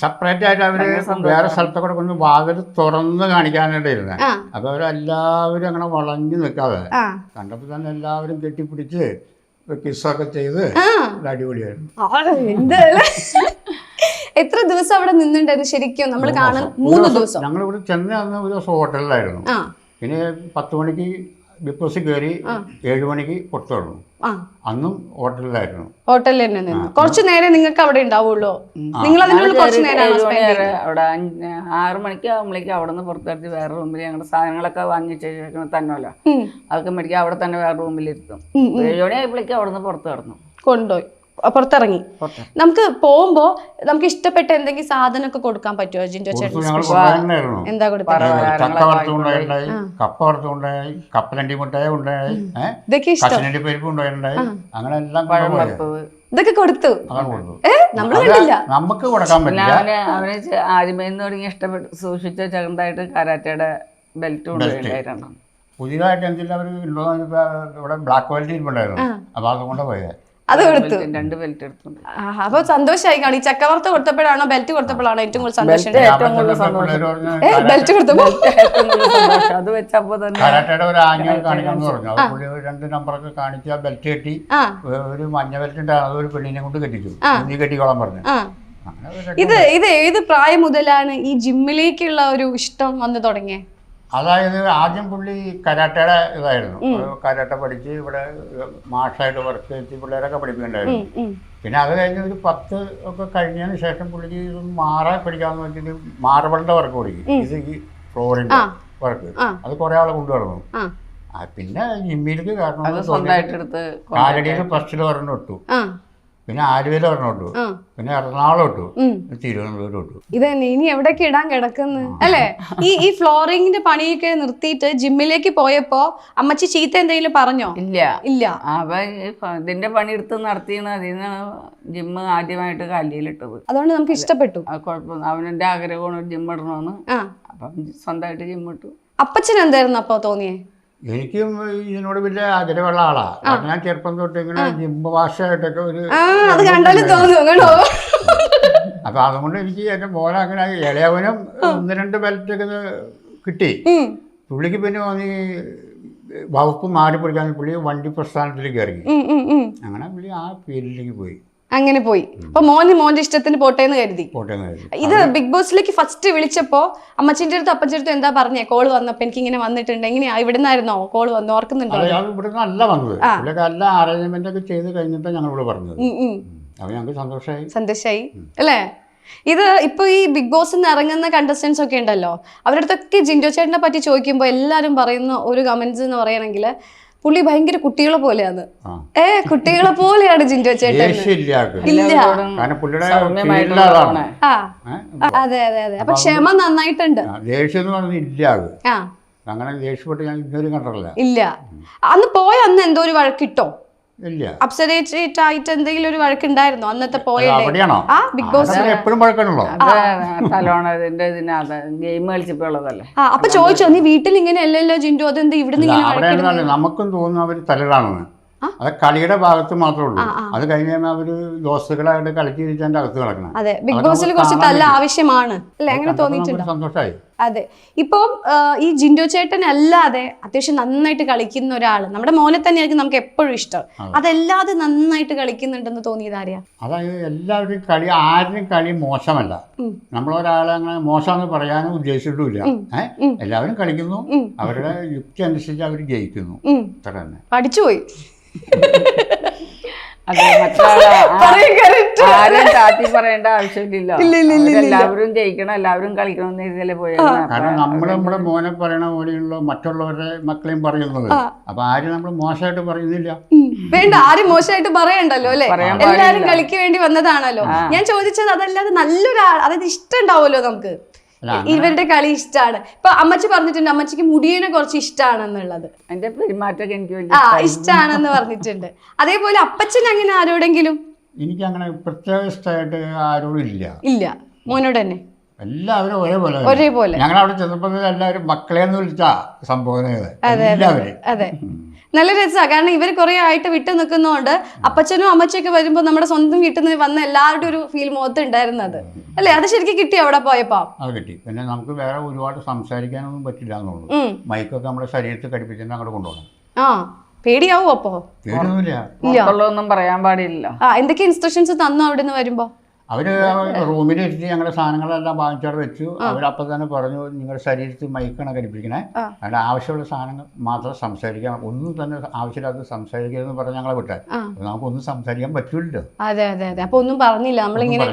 സെപ്പറേറ്റ് ആയിട്ട് അവർ വേറെ സ്ഥലത്തെ കൂടെ കൊണ്ട് വാതിൽ തുറന്ന് കാണിക്കാനായിട്ടായിരുന്നെ അപ്പൊ അവരെല്ലാവരും അങ്ങനെ വളഞ്ഞു നിൽക്കാതെ കണ്ടപ്പോ കണ്ടപ്പോൾ തന്നെ എല്ലാവരും കെട്ടിപ്പിടിച്ച് കിസ്സൊക്കെ ചെയ്ത് അടിപൊളിയായിരുന്നു. ആ, എന്താ? എത്ര ദിവസം അവിടെ നിന്നിട്ടുണ്ടായിരുന്നു ശരിക്കും? നമ്മൾ കാണും മൂന്ന് ദിവസം ഞങ്ങൾ ഇവിടെ ചെന്ന് അന്ന് ഒരു ദിവസം ഹോട്ടലിലായിരുന്നു. പിന്നെ പത്ത് മണിക്ക് ബിഗ് ബോസിൽ കയറി ഏഴ് മണിക്ക് പുറത്തു തുടങ്ങും അന്നും ഹോട്ടലിലായിരുന്നു. ഹോട്ടലിൽ തന്നെ നിന്ന്. കുറച്ചു നേരം നിങ്ങൾക്ക് അവിടെ ഉണ്ടാവുള്ളൂ. നിങ്ങൾ അതിനുള്ളിൽ കുറച്ചു നേരം അവിടെ ആറു മണിക്ക് ആകുമ്പോഴേക്കും അവിടെ നിന്ന് പുറത്തെടുത്ത് വേറെ റൂമിൽ ഞങ്ങളുടെ സാധനങ്ങളൊക്കെ വാങ്ങി ശേഷം തന്നല്ലോ. അതൊക്കെ മേടിക്കുക അവിടെ തന്നെ വേറെ റൂമിലിരുത്തും. ഏഴ് മണി ആയപ്പോഴേക്കും അവിടെ നിന്ന് പുറത്ത് കിടന്നു. കൊണ്ടുപോയി. പുറത്തിറങ്ങി. പുറത്ത് നമുക്ക് പോകുമ്പോ നമുക്ക് ഇഷ്ടപ്പെട്ട എന്തെങ്കിലും സാധനമൊക്കെ കൊടുക്കാൻ പറ്റുമോ ജിൻഡോ ചേട്ടൻ? എന്താ കപ്പ വറുത്തുണ്ടായി കപ്പലണ്ടി മുട്ടായ ഉണ്ടായി ഇതൊക്കെ ഇഷ്ടം. കശനണ്ടി പരിപ്പ് ഉണ്ടായിട്ടുണ്ടായി അങ്ങനെ എല്ലാം ഇതൊക്കെ കൊടുത്തു. നമ്മൾ കണ്ടില്ല. നമുക്ക് കൊടുക്കാൻ പറ്റില്ല. അവന് ആദ്യമേ തുടങ്ങി ഇഷ്ടപ്പെട്ടു സൂക്ഷിച്ച ചെറുതായിട്ട് കരാറ്റയുടെ ബെൽറ്റ് ഉണ്ടായിരുന്നു പുതിയതായിട്ട് എന്തെങ്കിലും അവർ ഇവിടെ ബ്ലാക്ക് ക്വാളിറ്റി ഇരിപ്പുണ്ടായിരുന്നു. അപ്പൊ അതുകൊണ്ട് പോയത്. അത് കൊടുത്തു രണ്ട് ബെൽറ്റ് എടുത്തു ആഹാ, അപ്പൊ സന്തോഷമായി കാണി ചക്കവർത്ത കൊടുത്തപ്പോഴാണോ ബെൽറ്റ് കൊടുത്തപ്പോഴാണോ ഏറ്റവും കൂടുതൽ സന്തോഷം? ഏറ്റവും കൂടുതൽ സന്തോഷം. ബെൽറ്റ് കൊടുത്തപ്പോ? അത് വെച്ചപ്പോ തന്നെ കരാട്ടയുടെ ഒരു ആംഗ്യം കാണിക്കാന്ന് പറഞ്ഞു. പുള്ളി ഒരു രണ്ട് നമ്പറൊക്കെ കാണിച്ച് ബെൽറ്റ് കെട്ടി. ഒരു മഞ്ഞ ബെൽറ്റ് ഉണ്ട് അതൊരു പെണ്ണിനെ കൊണ്ട് കെട്ടിച്ചു. നീ കെട്ടിക്കോളാൻ പറഞ്ഞു. ഇത് ഇത് ഏത് പ്രായം മുതലാണ് ഈ ജിമ്മിലേക്കുള്ള ഒരു ഇഷ്ടം വന്നു തുടങ്ങിയത് അതായത് ആദ്യം പുള്ളി കരാട്ടയുടെ ഇതായിരുന്നു. കരാട്ട പഠിച്ച് ഇവിടെ മാഷായിട്ട് വർക്ക് ചെയ്ത് പിള്ളേരൊക്കെ ഉം. പിന്നെ അത് കഴിഞ്ഞ് ഒരു പത്ത് ഒക്കെ കഴിഞ്ഞതിന് ശേഷം പുള്ളിക്ക് ഇത് മാറാൻ പഠിക്കാന്ന് വെച്ചിട്ട് മാർബിളിന്റെ വർക്ക് പഠിക്കും ഇത് ഈ ഫ്ലോറിന്റെ വർക്ക് അത് കുറെ ആളെ ആ, പിന്നെ ജിമ്മിലേക്ക് കാരണം കാലടിയിൽ ഫസ്റ്റിൽ പറഞ്ഞു ഇട്ടു. ആ. പിന്നെ ആലുവയിൽ ഒരെണ്ണം ഇട്ടു പിന്നെ എറണാകുളം ഇട്ടു. തിരുവനന്തപുരം ഇട്ടു ഇത് തന്നെ ഇനി എവിടെയൊക്കെ ഇടാൻ കിടക്കുന്നു? അല്ലേ? ഈ ഈ ഫ്ലോറിംഗിന്റെ പണിയൊക്കെ നിർത്തിയിട്ട് ജിമ്മിലേക്ക് പോയപ്പോ അമ്മച്ചി ചീത്ത എന്തെങ്കിലും പറഞ്ഞോ? ഇല്ല. ഇല്ല. അവൻ ഇതിന്റെ പണി പണിയെടുത്ത് നടത്തിയാണ് അതിൽ നിന്നാണ് ജിമ്മ് ആദ്യമായിട്ട് കല്ലിയിലിട്ടത്. അതുകൊണ്ട് നമുക്ക് ഇഷ്ടപ്പെട്ടു. അവനെന്റെ ആഗ്രഹമാണ് ജിം ഇടണമെന്ന് അപ്പം സ്വന്തമായിട്ട് ജിം ഇട്ടു. അപ്പച്ചൻ എന്തായിരുന്നു അപ്പൊ തോന്നിയേ? എനിക്കും ഇതിനോട് വലിയ ആഗ്രഹമുള്ള ആളാണ് കാരണം ഞാൻ ചെറുപ്പം തൊട്ട് ഇങ്ങനെ ജിംബ ഭാഷയായിട്ടൊക്കെ ഒരു അത് കണ്ടാലും തോന്നുന്നു കേട്ടോ അപ്പൊ അതുകൊണ്ട് എനിക്ക് എന്റെ മോനെ അങ്ങനെ ഇളയവനും ഒന്ന് രണ്ട് ബെൽറ്റൊക്കെ ഒക്കെ കിട്ടി. പുള്ളിക്ക് പിന്നെ തോന്നി വകുപ്പ് മാറി പിടിക്കാൻ പുള്ളി വണ്ടി പ്രസ്ഥാനത്തിലേക്ക് ഇറങ്ങി. അങ്ങനെ പുള്ളി ആ ഫീൽഡിലേക്ക് പോയി. അങ്ങനെ പോയി. അപ്പൊ മോന് മോന്റെ ഇഷ്ടത്തിന് പോട്ടെ എന്ന് കരുതി. പോട്ടെ എന്ന് കരുതി. ഇത് ബിഗ് ബോസിലേക്ക് ഫസ്റ്റ് വിളിച്ചപ്പോ അമ്മച്ചിന്റെ അടുത്ത് അപ്പച്ചിന്റെ അടുത്ത് എന്താ പറഞ്ഞേ? കോൾ വന്നപ്പോ എനിക്ക് ഇങ്ങനെ വന്നിട്ടുണ്ട്. എങ്ങനെയാ? ഇവിടുന്നായിരുന്നോ? കോൾ വന്നു ഓർക്കുന്നുണ്ടോ? അയാൾ വന്നത്. പുള്ളിയൊക്കെ എല്ലാ അറേഞ്ച്മെന്റ് ഒക്കെ ചെയ്ത് കഴിഞ്ഞപ്പോൾ ഞങ്ങൾ ഇവിടെ പറഞ്ഞത്. ഉം, ഉം. അപ്പൊ ഞങ്ങൾക്ക് സന്തോഷമായി സന്തോഷായി. അല്ലേ? ഇത് ഇപ്പൊ ഈ ബിഗ് ബോസിൽ നിന്ന് ഇറങ്ങുന്ന കണ്ടസ്റ്റൻസ് ഒക്കെ ഉണ്ടല്ലോ. അവരുടെ അടുത്തൊക്കെ ജിൻഡോ ചേട്ടനെ പറ്റി ചോദിക്കുമ്പോൾ എല്ലാരും പറയുന്ന ഒരു കമന്റ്സ് എന്ന് പറയണെങ്കിൽ പുള്ളി ഭയങ്കര കുട്ടികളെ പോലെയാണ്. ഏ കുട്ടികളെ പോലെയാണ് ജിൻഡോ ചേട്ടൻ. ഇല്ല. അതെ അതെ അതെ. അപ്പൊ ക്ഷമ നന്നായിട്ടുണ്ട്. അങ്ങനെ ദേഷ്യപ്പെട്ട് ഞാൻ ഇതുവരെ കണ്ടിട്ടില്ല. ഇല്ല. അന്ന് പോയ അന്ന് എന്തോ ഒരു വഴക്കിട്ടോ? അപ്സരേറ്റ് ആയിട്ട് എന്തെങ്കിലും ഒരു വഴക്കുണ്ടായിരുന്നോ അന്നത്തെ പോയ ആ ബിഗ് ബോസ് എപ്പോഴും പഴക്കണല്ലോ അത് തലോണ ഇതിന്റെ ഗെയിം കളിച്ചപ്പോ ഉള്ളതല്ലേ ആ അപ്പൊ ചോദിച്ചോ നീ വീട്ടിൽ ഇങ്ങനെ അല്ലല്ലോ ജിൻഡു? അതെന്ത് ഇവിടുന്ന് ഇങ്ങനെ അവിടെ എന്താ നമുക്കും തോന്നുന്നു അവർ തലയിലാണെന്ന് അത് കളിയുടെ ഭാഗത്ത് മാത്രമേ ഉള്ളൂ. അത് കഴിഞ്ഞ് കഴിയുമ്പോൾ അവർ ദോസ്തുക്കളായിട്ട് കളിച്ച് തിരിച്ചതിന്റെ അകത്ത് കിടക്കണം. അതെ ബിഗ് ബോസിൽ കുറച്ച് തല്ല ആവശ്യമാണ്. അല്ലെ അങ്ങനെ തോന്നിയിട്ടുണ്ട്? സന്തോഷമായി. അതെ. ഇപ്പം ഈ ജിൻഡോ ചേട്ടൻ അല്ലാതെ അത്യാവശ്യം നന്നായിട്ട് കളിക്കുന്ന ഒരാൾ നമ്മുടെ മോനെ തന്നെയായിരിക്കും നമുക്ക് എപ്പോഴും ഇഷ്ടം. അതല്ലാതെ നന്നായിട്ട് കളിക്കുന്നുണ്ടെന്ന് തോന്നിയത് ആരെയാ? അതായത് എല്ലാവരും കളി ആരും കളി മോശമല്ല. നമ്മളൊരാളെ അങ്ങനെ മോശമെന്ന് പറയാനും ഉദ്ദേശിച്ചിട്ടില്ല എല്ലാവരും കളിക്കുന്നു. അവരുടെ യുക്തി അനുസരിച്ച് അവർ ജയിക്കുന്നു. അത്ര തന്നെ പഠിച്ചുപോയി. അതെ correct. ആരും താത്തി പറയേണ്ട ആവശ്യമില്ലല്ലോ. എല്ലാവരും ജയിക്കണം എല്ലാവരും കളിക്കണം എന്ന് ഇതിലെ കാരണം നമ്മൾ നമ്മുടെ മോനെ പറയണ പോലെയുള്ള മറ്റുള്ളവരുടെ മക്കളെയും പറയുന്നത്. അപ്പൊ ആരും നമ്മൾ മോശമായിട്ട് പറയുന്നില്ല. വേണ്ട ആരും മോശമായിട്ട് പറയണ്ടല്ലോ അല്ലെ? എല്ലാരും കളിക്ക് വേണ്ടി വന്നതാണല്ലോ. ഞാൻ ചോദിച്ചത് അതല്ലാതെ നല്ലൊരാൾ അതായത് ഇഷ്ടം ഉണ്ടാവുമല്ലോ നമുക്ക്? ഇവരുടെ കളി ഇഷ്ടമാണ് ഇപ്പൊ അമ്മച്ചി പറഞ്ഞിട്ടുണ്ട് അമ്മച്ചിക്ക് മുടിയനെ കുറച്ച് ഇഷ്ടമാണെന്നുള്ളത് എന്റെ പെരുമാറ്റമൊക്കെ എനിക്ക് ആ ഇഷ്ടമാണെന്ന് പറഞ്ഞിട്ടുണ്ട്. അതേപോലെ അപ്പച്ചൻ അങ്ങനെ ആരോടെങ്കിലും? എനിക്ക് അങ്ങനെ പ്രത്യേക ഇഷ്ടമായിട്ട് ആരോടും ഇല്ല. ഇല്ല. മോനോട് തന്നെ? എല്ലാവരും ഒരേപോലെ. ഒരേപോലെ. ഞങ്ങൾ അവിടെ ചെന്നപ്പോൾ എല്ലാവരും മക്കളെ എന്ന് വിളിച്ചാ സംബോധന അതെ എല്ലാവരും അതെ. നല്ല രസമാണ് കാരണം ഇവർ കുറെ ആയിട്ട് വിട്ടു നിൽക്കുന്നതുകൊണ്ട് അപ്പച്ചനും അമ്മച്ചൊക്കെ വരുമ്പോൾ നമ്മുടെ സ്വന്തം വീട്ടിൽ നിന്ന് വന്ന എല്ലാവരുടെ ഒരു ഫീൽ മുഖത്ത് ഉണ്ടായിരുന്നത് അല്ലേ? അത് ശരിക്കും കിട്ടി അവിടെ പോയപ്പോ? അത് കിട്ടി. പിന്നെ നമുക്ക് വേറെ ഒരുപാട് സംസാരിക്കാനൊന്നും പറ്റില്ല എന്നുള്ളൂ മൈക്കൊക്കെ നമ്മുടെ ശരീരത്തിൽ കടിപ്പിച്ചിട്ട് അങ്ങോട്ട് കൊണ്ടുപോകണം. ആ. പേടിയാവോ അപ്പോ? പുറത്തുള്ളതൊന്നും പറയാൻ പാടില്ല ആ എന്തൊക്കെ ഇൻസ്ട്രക്ഷൻസ് തന്നു അവിടെ നിന്ന് വരുമ്പോ? അവർ റൂമിലിരുത്തി ഞങ്ങളുടെ സാധനങ്ങളെല്ലാം വാങ്ങിച്ചവിടെ വെച്ചു. അവരപ്പം തന്നെ പറഞ്ഞു നിങ്ങളുടെ ശരീരത്തിൽ മൈക്കാണ് ഘടിപ്പിക്കണേ അതിന്റെ ആവശ്യമുള്ള സാധനങ്ങൾ മാത്രം സംസാരിക്കാം ഒന്നും തന്നെ ആവശ്യമില്ലാത്ത സംസാരിക്കരുതെന്ന് പറഞ്ഞ് ഞങ്ങളെ വിട്ടെ. നമുക്ക് ഒന്നും നമുക്കൊന്നും സംസാരിക്കാൻ പറ്റൂലോ അതെ അതെ അതെ. അപ്പൊ ഒന്നും പറഞ്ഞില്ല. നമ്മളിങ്ങനെ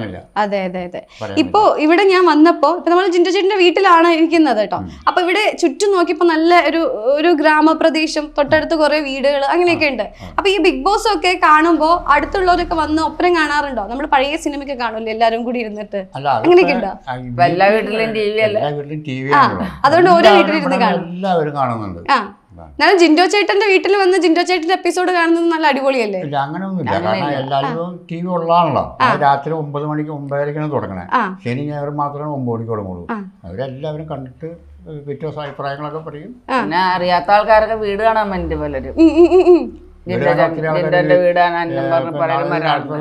അതെ അതെ അതെ. ഇപ്പൊ ഇവിടെ ഞാൻ വന്നപ്പോ ഇപ്പൊ നമ്മൾ ജിൻഡോ ചേട്ടന്റെ വീട്ടിലാണ് ഇരിക്കുന്നത് കേട്ടോ. അപ്പൊ ഇവിടെ ചുറ്റും നോക്കിയപ്പോ നല്ല ഒരു ഒരു ഗ്രാമപ്രദേശം തൊട്ടടുത്ത് കുറെ വീടുകൾ അങ്ങനെയൊക്കെ ഉണ്ട്. അപ്പൊ ഈ ബിഗ് ബോസ് ഒക്കെ കാണുമ്പോ അടുത്തുള്ളവരൊക്കെ വന്ന് ഒപ്പരം കാണാറുണ്ടോ? നമ്മൾ പഴയ സിനിമയൊക്കെ കാണുമല്ലോ എല്ലാരും കൂടി ഇരുന്നിട്ട്. അങ്ങനെയൊക്കെ ഉണ്ടോ? എല്ലാ വീട്ടിലും ടി വി എല്ലാ വീട്ടിലും ടി വി അതുകൊണ്ട് ഓരോ വീട്ടിലിരുന്ന് കാണും. എല്ലാവരും കാണുന്നുണ്ട്. ആ. എന്നാലും ജിൻഡോ ചേട്ടന്റെ വീട്ടിൽ വന്ന് ജിൻഡോ ചേട്ടന്റെ എപ്പിസോഡ് കാണുന്നത് നല്ല അടിപൊളിയല്ലേ? ഇല്ല അങ്ങനെയൊന്നുമില്ല. കാരണം എല്ലാവരും ടി വി ഉള്ളതാണല്ലോ. രാത്രി ഒമ്പത് മണിക്ക് ഒമ്പതരക്കാണ് തുടങ്ങണേ. ശനി ഞായർ മാത്രമേ ഒമ്പത് മണിക്ക് തുടങ്ങുള്ളൂ. അവരെല്ലാവരും കണ്ടിട്ട് ദിവസം അഭിപ്രായങ്ങളൊക്കെ പറയും. പിന്നെ അറിയാത്ത ആൾക്കാരൊക്കെ വീട് കാണാൻ വേണ്ടി പലരും ജിൻഡോന്റെ വീട് കാണാൻ പറഞ്ഞു വരാറുണ്ട്.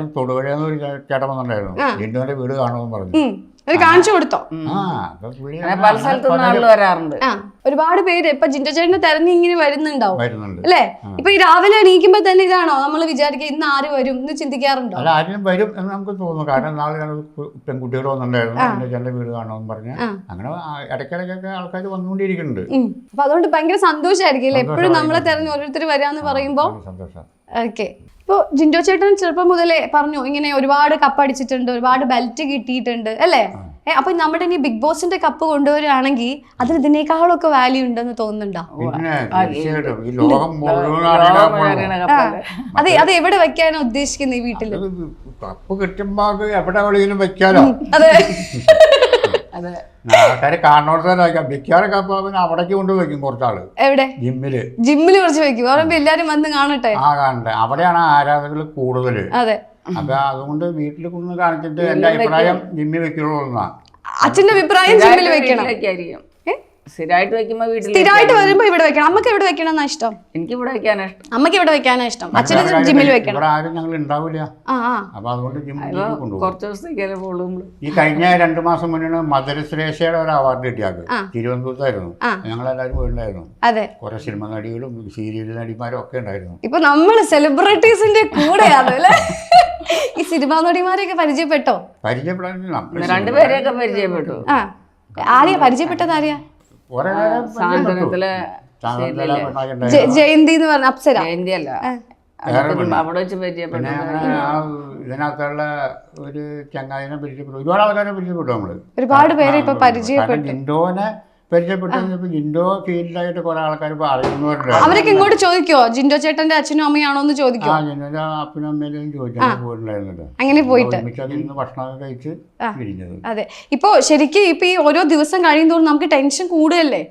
ഒരു ചേട്ടൻ വന്നിട്ടുണ്ടായിരുന്നു. ജിൻഡോന്റെ വീട് കാണുമെന്ന് പറഞ്ഞു. കാണിച്ചു കൊടുത്തോ. പല സ്ഥലത്തുനിന്ന് ആളുകൾ വരാറുണ്ട്. ആ ഒരുപാട് പേര് ഇപ്പൊ ജിൻഡോ ചേട്ടനെ തെരഞ്ഞ് ഇങ്ങനെ വരുന്നുണ്ടാവും. വരുന്നുണ്ട്. അല്ലേ? ഇപ്പൊ ഈ രാവിലെ എണീക്കുമ്പോ തന്നെ ഇതാണോ? നമ്മൾ വിചാരിക്കുക ഇന്ന് ആര് വരും എന്ന് ചിന്തിക്കാറുണ്ടോ? അല്ല ആരും വരും എന്ന് നമുക്ക് തോന്നുന്നു കാരണം നാളെ ഞാൻ പെൺകുട്ടികൾ വന്നിട്ടുണ്ടായിരുന്നു. എന്റെ ചേട്ടന്റെ വീട് കാണുമെന്ന് പറഞ്ഞ്. അങ്ങനെ ഇടയ്ക്കിടയ്ക്കൊക്കെ ആൾക്കാർ വന്നുകൊണ്ടിരിക്കുന്നുണ്ട്. അപ്പൊ അതുകൊണ്ട് ഭയങ്കര സന്തോഷമായിരിക്കും അല്ലേ? എപ്പോഴും നമ്മളെ തെരഞ്ഞ് ഓരോരുത്തർ വരാന്ന് പറയുമ്പോ. വളരെ സന്തോഷം. ഓക്കെ ഇപ്പോൾ ജിൻഡോ ചേട്ടൻ ചെറുപ്പം മുതലേ പറഞ്ഞു ഇങ്ങനെ ഒരുപാട് കപ്പ് അടിച്ചിട്ടുണ്ട് ഒരുപാട് ബെൽറ്റ് കിട്ടിയിട്ടുണ്ട് അല്ലേ? അപ്പൊ നമ്മുടെ ഇനി ബിഗ് ബോസിന്റെ കപ്പ് കൊണ്ടുവരികയാണെങ്കിൽ അതിന് ഇതിനേക്കാളൊക്കെ വാല്യൂ ഉണ്ടെന്ന് തോന്നുന്നുണ്ടോ? അതെ അത് എവിടെ വെക്കാനാണ് ഉദ്ദേശിക്കുന്നത് ഈ വീട്ടിൽ? കപ്പ് കിട്ടുമ്പോ എവിടെ വെക്കാനോ അതെ. ആൾക്കാര് കാണോട്ട് തന്നെ വയ്ക്കാം മിക്കവാറും കപ്പ പിന്നെ അവിടേക്ക് കൊണ്ട് വെക്കും കുറച്ചാൾ. എവിടെ? ജിമ്മിൽ. ജിമ്മിൽ കുറച്ച് വെക്കും പറയുമ്പോ എല്ലാരും വന്ന് കാണട്ടെ? ആ കാണട്ടെ. അവിടെയാണ് ആരാധകർ കൂടുതൽ. അതെ. അപ്പൊ അതുകൊണ്ട് വീട്ടിൽ കൊണ്ട് കാണിച്ചിട്ട് എന്റെ അഭിപ്രായം ജിമ്മിൽ വെക്കുള്ളൂ എന്നാ. അച്ഛന്റെ അഭിപ്രായം ജിമ്മിൽ വെക്കണം. സ്ഥിരമായിട്ട് വെക്കുമ്പോ വീട്ടിൽ സ്ഥിരമായിട്ട് വരുമ്പോ ഇവിടെ വെക്കണം. അമ്മയ്ക്ക് എവിടെ വെക്കണം ഇഷ്ടം? എനിക്ക് ഇവിടെ വെക്കാനാ ഇഷ്ടം. അമ്മയ്ക്ക് ഇവിടെ വെക്കാനാ ഇഷ്ടം. അച്ഛന് ജിമ്മിൽ വെക്കണം. ഇവിടെ ആരും ഞങ്ങൾ ഉണ്ടാവില്ല ആ ആ. അപ്പൊ അതുകൊണ്ട് ജിമ്മിൽ കൊണ്ടുപോകും. കുറച്ച് ദിവസത്തേക്കല്ലേ പോകുള്ളൂ നമ്മൾ. ഈ കഴിഞ്ഞ രണ്ടു മാസം മുന്നേ സുരേഷയുടെ ഒരു അവാർഡ് കിട്ടിയാക്ക് ആ. തിരുവനന്തപുരത്തായിരുന്നു. ആ. ഞങ്ങളെല്ലാവരും പോയിട്ടുണ്ടായിരുന്നു. അതെ. കുറെ സിനിമ നടികളും സീരിയൽ നടിമാരും ഒക്കെ ഉണ്ടായിരുന്നു. ഇപ്പൊ നമ്മൾ സെലിബ്രിറ്റീസിന്റെ കൂടെയാണ് അല്ലേ? ഈ സിനിമാ നടിമാരെയൊക്കെ പരിചയപ്പെട്ടോ? പരിചയപ്പെടാൻ നമ്മൾ രണ്ടുപേരെയൊക്കെ പരിചയപ്പെട്ടു. ആ. ആരെയാ പരിചയപ്പെട്ടത് ആരെയാ? സാന്ത്വനത്തിലെ ജയന്തി എന്ന് പറഞ്ഞ അപ്സര. ജയന്തി അല്ല അവിടെ വെച്ച് പരിചയപ്പെട്ടു ഇതിനകത്തുള്ള ഒരു ചങ്ങാതിനെ പരിചയപ്പെട്ടു ഒരുപാട് ആൾക്കാരെ പരിചയപ്പെട്ടു നമ്മൾ. ഒരുപാട് പേരെ ഇപ്പൊ പരിചയപ്പെട്ടു. ജിൻഡോനെ പരിചയപ്പെട്ടു ജിൻഡോ ഫീൽഡായിട്ട് കുറെ ആൾക്കാർ ഇപ്പൊ അറിയുന്നവരുണ്ട്. അവരൊക്കെ ഇങ്ങോട്ട് ചോദിക്കോ? ജിൻഡോ ചേട്ടന്റെ അച്ഛനും അമ്മയാണോ എന്ന് ആ ചോദിക്കോ ജിൻഡോന്റെ അപ്പനും അമ്മയിലും ചോദിച്ചാൽ പോയിട്ടുണ്ടായിരുന്നല്ലോ അങ്ങനെ പോയിട്ട്. ഭക്ഷണമൊക്കെ കഴിച്ച് പിരിഞ്ഞത് അതെ. ഇപ്പൊ ശരിക്കും ഇപ്പൊ ഈ ഓരോ ദിവസം കഴിയുന്തോറും നമുക്ക് ടെൻഷൻ കൂടുതലല്ലേ?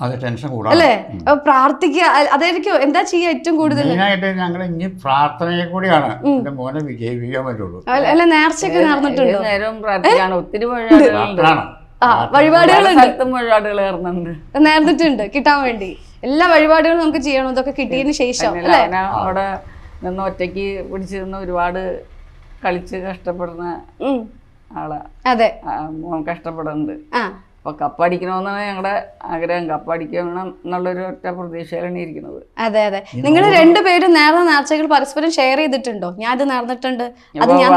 അത് ടെൻഷൻ കൂടാതെ അല്ലേ? അപ്പൊ പ്രാർത്ഥിക്കുക അ- അതായിരിക്കും എന്താ ചെയ്യുക ഏറ്റവും കൂടുതൽ? മെയിനായിട്ട് ഞങ്ങൾ ഇനി പ്രാർത്ഥനയെ കൂടിയാണ്. എന്റെ മോനെ വിജയിപ്പിക്കാൻ പറ്റുള്ളൂ. അല്ല- നേർച്ചയൊക്കെ നേർന്നിട്ടുണ്ടോ നേരവും പ്രാർത്ഥിക്കാണ്. ഒത്തിരി പ്രാർത്ഥന ആ പല വഴിപാടുകളുണ്ട്. സ്ഥലത്തും വഴിപാടുകൾ കയറുന്നുണ്ട് നേർന്നിട്ടുണ്ട് കിട്ടാൻ വേണ്ടി. എല്ലാ വഴിപാടുകളും നമുക്ക് ചെയ്യണം ഇതൊക്കെ കിട്ടിയതിന് ശേഷം അല്ലേ? അവിടെ നിന്ന് ഒറ്റയ്ക്ക് പിടിച്ചു നിന്ന് ഒരുപാട് കളിച്ച് കഷ്ടപ്പെടുന്ന. ആളാ. അതെ. ആ, കഷ്ടപ്പെടുന്നുണ്ട്. ആ അപ്പൊ കപ്പടിക്കണമെന്നാണ് ഞങ്ങളുടെ ആഗ്രഹം. കപ്പടിക്കണം എന്നുള്ളൊരു ഒറ്റ പ്രതീക്ഷയിലാണ് ഇരിക്കുന്നത്. അതെ അതെ. നിങ്ങൾ രണ്ടുപേരും നേർന്ന നേർച്ചകൾ പരസ്പരം ഷെയർ ചെയ്തിട്ടുണ്ടോ? ഞാൻ ഇത് നേർന്നിട്ടുണ്ട്. അത് ഞാൻ?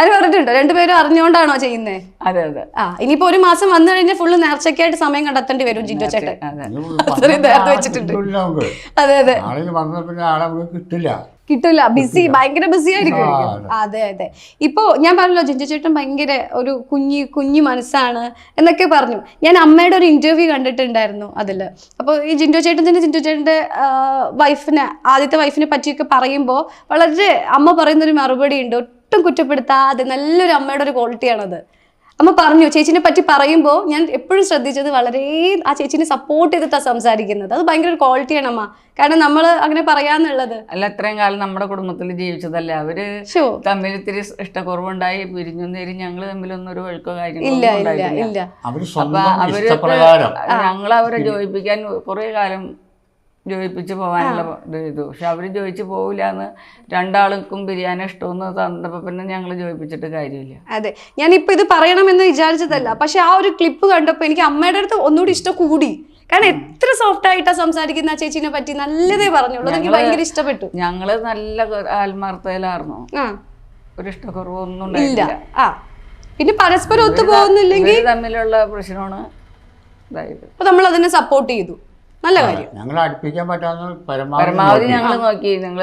അത് പറഞ്ഞിട്ടുണ്ടോ? രണ്ടുപേരും അറിഞ്ഞുകൊണ്ടാണോ ചെയ്യുന്നേ? അതെ അതെ. ആ ഇനിയിപ്പോ ഒരു മാസം വന്നു കഴിഞ്ഞാൽ ഫുള്ള് നേർച്ചയ്ക്കായിട്ട് സമയം കണ്ടെത്തേണ്ടി വരും ജിൻഡോ ചേട്ടൻ. അതെ. അത്രയും നേരത്തെ വെച്ചിട്ടുണ്ട്. കിട്ടില്ല അതെ അതെ ആളിന് കിട്ടില്ല കിട്ടൂല. ബിസി ഭയങ്കര ബിസി ആയിരിക്കും. അതെ അതെ. ഇപ്പോ ഞാൻ പറഞ്ഞല്ലോ ജിഞ്ചു ചേട്ടൻ ഭയങ്കര ഒരു കുഞ്ഞി കുഞ്ഞു മനസ്സാണ് എന്നൊക്കെ പറഞ്ഞു. ഞാൻ അമ്മയുടെ ഒരു ഇന്റർവ്യൂ കണ്ടിട്ടുണ്ടായിരുന്നു അതിൽ. അപ്പോൾ ഈ ജിൻഡോ ചേട്ടൻ തന്നെ ജിൻഡോ ചേട്ടന്റെ വൈഫിനെ ആദ്യത്തെ വൈഫിനെ പറ്റിയൊക്കെ പറയുമ്പോൾ വളരെ അമ്മ പറയുന്നൊരു മറുപടി ഉണ്ട് ഒട്ടും കുറ്റപ്പെടുത്താതെ നല്ലൊരു അമ്മയുടെ ഒരു ക്വാളിറ്റിയാണത് അമ്മ പറഞ്ഞു ചേച്ചിനെ പറ്റി പറയുമ്പോൾ ഞാൻ എപ്പോഴും ശ്രദ്ധിച്ചത് വളരെ ആ ചേച്ചിനെ സപ്പോർട്ട് ചെയ്തിട്ടാണ് സംസാരിക്കുന്നത്. അത് ഭയങ്കര ഒരു ക്വാളിറ്റിയാണ് അമ്മ. കാരണം നമ്മൾ അങ്ങനെ പറയാന്നുള്ളത്. അല്ല ഇത്രയും കാലം നമ്മുടെ കുടുംബത്തിൽ ജീവിച്ചതല്ലേ? അവർ തമ്മിൽ ഇത്തിരി ഇഷ്ടക്കുറവുണ്ടായി പിരിഞ്ഞു നേരി ഞങ്ങൾ തമ്മിലൊന്നും ഒരു വഴുക്കോ ഇല്ല ഇല്ല ഇല്ല. അവർ ഞങ്ങൾ അവരെ ജോയിപ്പിക്കാൻ കുറെ കാലം ജോയിപ്പിച്ച് പോകാനുള്ള ഇത് ചെയ്തു. പക്ഷെ അവർ ജോയിച്ച് പോകില്ല എന്ന് രണ്ടാൾക്കും ബിരിയാണി ഇഷ്ടമെന്ന് തന്നപ്പോൾ പിന്നെ ഞങ്ങൾ ജോയിപ്പിച്ചിട്ട് കാര്യമില്ല. അതെ. ഞാൻ ഇപ്പൊ ഇത് പറയണമെന്ന് വിചാരിച്ചതല്ല. പക്ഷെ ആ ഒരു ക്ലിപ്പ് കണ്ടപ്പോ എനിക്ക് അമ്മയുടെ അടുത്ത് ഒന്നുകൂടി ഇഷ്ടം കൂടി. കാരണം എത്ര സോഫ്റ്റ് ആയിട്ടാ സംസാരിക്കുന്ന ആ ചേച്ചിനെ പറ്റി നല്ലതേ പറഞ്ഞുള്ളൂ. എനിക്ക് ഭയങ്കര ഇഷ്ടപ്പെട്ടു. ഞങ്ങൾ നല്ല ആത്മാർത്ഥയിലായിരുന്നു ഒരു ഇഷ്ടക്കുറവൊന്നും ഇല്ല. ആ. പിന്നെ പരസ്പരം ഒത്തു പോകുന്നില്ലെങ്കിൽ ഇവർ തമ്മിലുള്ള പ്രശ്നമാണ് അപ്പൊ നമ്മൾ അതിനെ സപ്പോർട്ട് ചെയ്തു. നല്ല കാര്യം. ഞങ്ങൾ അടുപ്പിക്കാൻ പറ്റാവുന്ന പരമാവധി. ഞങ്ങൾ നോക്കി. നിങ്ങൾ